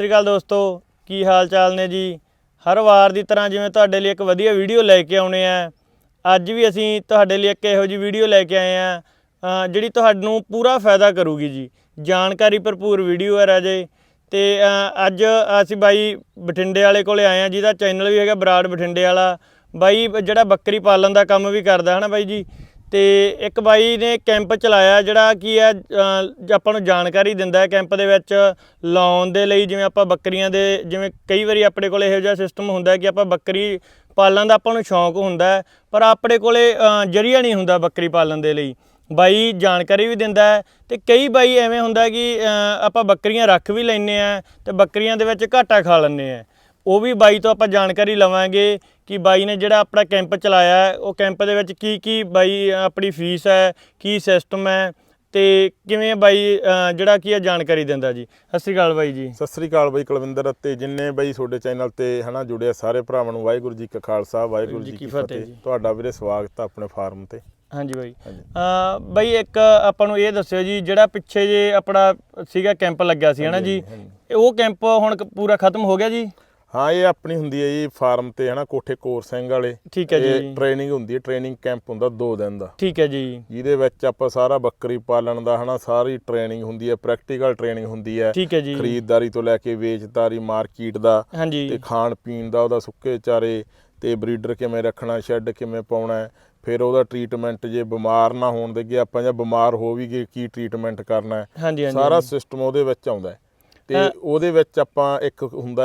ਸਤਿ ਸ਼੍ਰੀ ਅਕਾਲ ਦੋਸਤੋ, ਕੀ ਹਾਲ ਚਾਲ ਨੇ ਜੀ? ਹਰ ਵਾਰ ਦੀ ਤਰ੍ਹਾਂ ਜਿਵੇਂ ਤੁਹਾਡੇ ਲਈ ਇੱਕ ਵਧੀਆ ਵੀਡੀਓ ਲੈ ਕੇ ਆਉਣੇ ਆ, ਅੱਜ ਵੀ ਅਸੀਂ ਤੁਹਾਡੇ ਲਈ ਇੱਕ ਇਹੋ ਜਿਹੀ ਵੀਡੀਓ ਲੈ ਕੇ ਆਏ ਆ ਜਿਹੜੀ ਤੁਹਾਨੂੰ ਪੂਰਾ ਫਾਇਦਾ ਕਰੂਗੀ ਜੀ। ਜਾਣਕਾਰੀ ਭਰਪੂਰ ਵੀਡੀਓ ਹੈ ਰਾਜੇ। ਤੇ ਅੱਜ ਅਸੀਂ ਬਾਈ ਬਠਿੰਡੇ ਵਾਲੇ ਕੋਲੇ ਆਏ ਆ, ਜਿਹਦਾ ਚੈਨਲ ਵੀ ਹੈਗਾ ਬਰਾੜ ਬਠਿੰਡੇ ਵਾਲਾ। ਬਾਈ ਜਿਹੜਾ ਬੱਕਰੀ ਪਾਲਣ ਦਾ ਕੰਮ ਵੀ ਕਰਦਾ ਹੈ ਨਾ ਬਾਈ ਜੀ? ਤੇ ਇੱਕ ਬਾਈ ਨੇ ਕੈਂਪ ਚਲਾਇਆ ਜਿਹੜਾ ਕੀ ਹੈ ਆਪਾਂ ਨੂੰ ਜਾਣਕਾਰੀ ਦਿੰਦਾ ਹੈ ਕੈਂਪ ਦੇ ਵਿੱਚ ਲਾਉਣ ਦੇ ਲਈ, ਜਿਵੇਂ ਆਪਾਂ ਬੱਕਰੀਆਂ ਦੇ, ਜਿਵੇਂ ਕਈ ਵਾਰੀ ਆਪਣੇ ਕੋਲ ਇਹੋ ਜਿਹਾ ਸਿਸਟਮ ਹੁੰਦਾ ਕਿ ਆਪਾਂ ਬੱਕਰੀ ਪਾਲਣ ਦਾ ਆਪਾਂ ਨੂੰ ਸ਼ੌਂਕ ਹੁੰਦਾ ਪਰ ਆਪਣੇ ਕੋਲੇ ਜਰੀਆ ਨਹੀਂ ਹੁੰਦਾ ਬੱਕਰੀ ਪਾਲਣ ਦੇ ਲਈ। ਬਾਈ ਜਾਣਕਾਰੀ ਵੀ ਦਿੰਦਾ ਹੈ ਤੇ ਕਈ ਬਾਈ ਐਵੇਂ ਹੁੰਦਾ ਕਿ ਆਪਾਂ ਬੱਕਰੀਆਂ ਰੱਖ ਵੀ ਲੈਨੇ ਆ ਤੇ ਬੱਕਰੀਆਂ ਦੇ ਵਿੱਚ ਘਾਟਾ ਖਾ ਲੈਂਦੇ ਆ ਉਹ ਵੀ ਬਾਈ ਤੋਂ ਆਪਾਂ ਜਾਣਕਾਰੀ ਲਵਾਂਗੇ ਕਿ ਬਾਈ ਨੇ ਜਿਹੜਾ ਆਪਣਾ ਕੈਂਪ ਚਲਾਇਆ ਹੈ ਉਹ ਕੈਂਪ ਦੇ ਵਿੱਚ ਕੀ ਕੀ ਬਾਈ ਆਪਣੀ ਫੀਸ ਹੈ ਕੀ ਸਿਸਟਮ ਹੈ ਤੇ ਕਿਵੇਂ ਬਾਈ ਜਿਹੜਾ ਕੀ ਹੈ ਜਾਣਕਾਰੀ ਦਿੰਦਾ ਜੀ। ਸਤਿ ਸ਼੍ਰੀ ਅਕਾਲ ਬਾਈ ਜੀ। ਸਤਿ ਸ੍ਰੀ ਅਕਾਲ ਬਾਈ ਕੁਲਵਿੰਦਰ ਅਤੇ ਜਿੰਨੇ ਬਾਈ ਤੁਹਾਡੇ ਚੈਨਲ ਤੇ ਹਨਾ ਜੁੜੇ ਆ ਸਾਰੇ ਭਰਾਵਾਂ ਨੂੰ ਵਾਹਿਗੁਰੂ ਜੀ ਕਾ ਖਾਲਸਾ ਵਾਹਿਗੁਰੂ ਜੀ ਕੀ ਫਤਿਹ। ਤੁਹਾਡਾ ਵੀਰੇ ਸਵਾਗਤ ਆ ਆਪਣੇ ਫਾਰਮ ਤੇ। ਹਾਂਜੀ ਬਾਈ। ਅ ਬਾਈ ਇੱਕ ਆਪਾਂ ਨੂੰ ਇਹ ਦੱਸਿਓ ਜੀ ਜਿਹੜਾ ਪਿੱਛੇ ਜੇ ਆਪਣਾ ਸੀਗਾ ਕੈਂਪ ਲੱਗਿਆ ਸੀ ਹਨਾ ਜੀ ਉਹ ਕੈਂਪ ਹੁਣ ਪੂਰਾ ਖਤਮ ਹੋ ਗਿਆ ਜੀ? ਹਾਂ ਇਹ ਆਪਣੀ ਹੁੰਦੀ ਹੈ ਜੀ ਫਾਰਮ ਤੇ ਹਨਾ ਕੋਠੇ ਕੋਰ ਸਿੰਘ ਵਾਲੇ। ਠੀਕ ਹੈ ਜੀ। ਟ੍ਰੇਨਿੰਗ ਹੁੰਦੀ ਹੈ ਟ੍ਰੇਨਿੰਗ ਕੈਂਪ ਹੁੰਦਾ 2 ਦਿਨ ਦਾ। ਠੀਕ ਹੈ ਜੀ। ਜਿਹਦੇ ਵਿੱਚ ਆਪਾਂ ਸਾਰਾ ਬੱਕਰੀ ਪਾਲਣ ਦਾ ਹਨਾ ਸਾਰੀ ਟ੍ਰੇਨਿੰਗ ਹੁੰਦੀ ਹੈ ਪ੍ਰੈਕਟੀਕਲ ਟ੍ਰੇਨਿੰਗ ਹੁੰਦੀ ਹੈ। ਠੀਕ ਹੈ ਜੀ। ਖਰੀਦਦਾਰੀ ਤੋਂ ਲੈ ਕੇ ਵੇਚਦਾਰੀ ਮਾਰਕੀਟ ਦਾ ਤੇ ਖਾਣ ਪੀਣ ਦਾ ਉਹਦਾ ਸੁੱਕੇ ਚਾਰੇ ਤੇ ਬਰੀਡਰ ਕਿਵੇਂ ਰੱਖਣਾ ਸ਼ੈੱਡ ਕਿਵੇਂ ਪਾਉਣਾ ਫਿਰ ਉਹਦਾ ਟ੍ਰੀਟਮੈਂਟ ਜੇ ਬਿਮਾਰ ਨਾ ਹੋਣ ਦੇਗੇ ਆਪਾਂ ਜਾਂ ਬਿਮਾਰ ਹੋ ਵੀ ਗਏ ਕੀ ਟ੍ਰੀਟਮੈਂਟ ਕਰਨਾ ਹੈ। ਸਾਰਾ ਸਿਸਟਮ ਉਹਦੇ ਵਿੱਚ ਆਉਂਦਾ ਹੈ। ਤੇ ਉਹਦੇ ਵਿੱਚ ਆਪਾਂ ਇੱਕ ਹੁੰਦਾ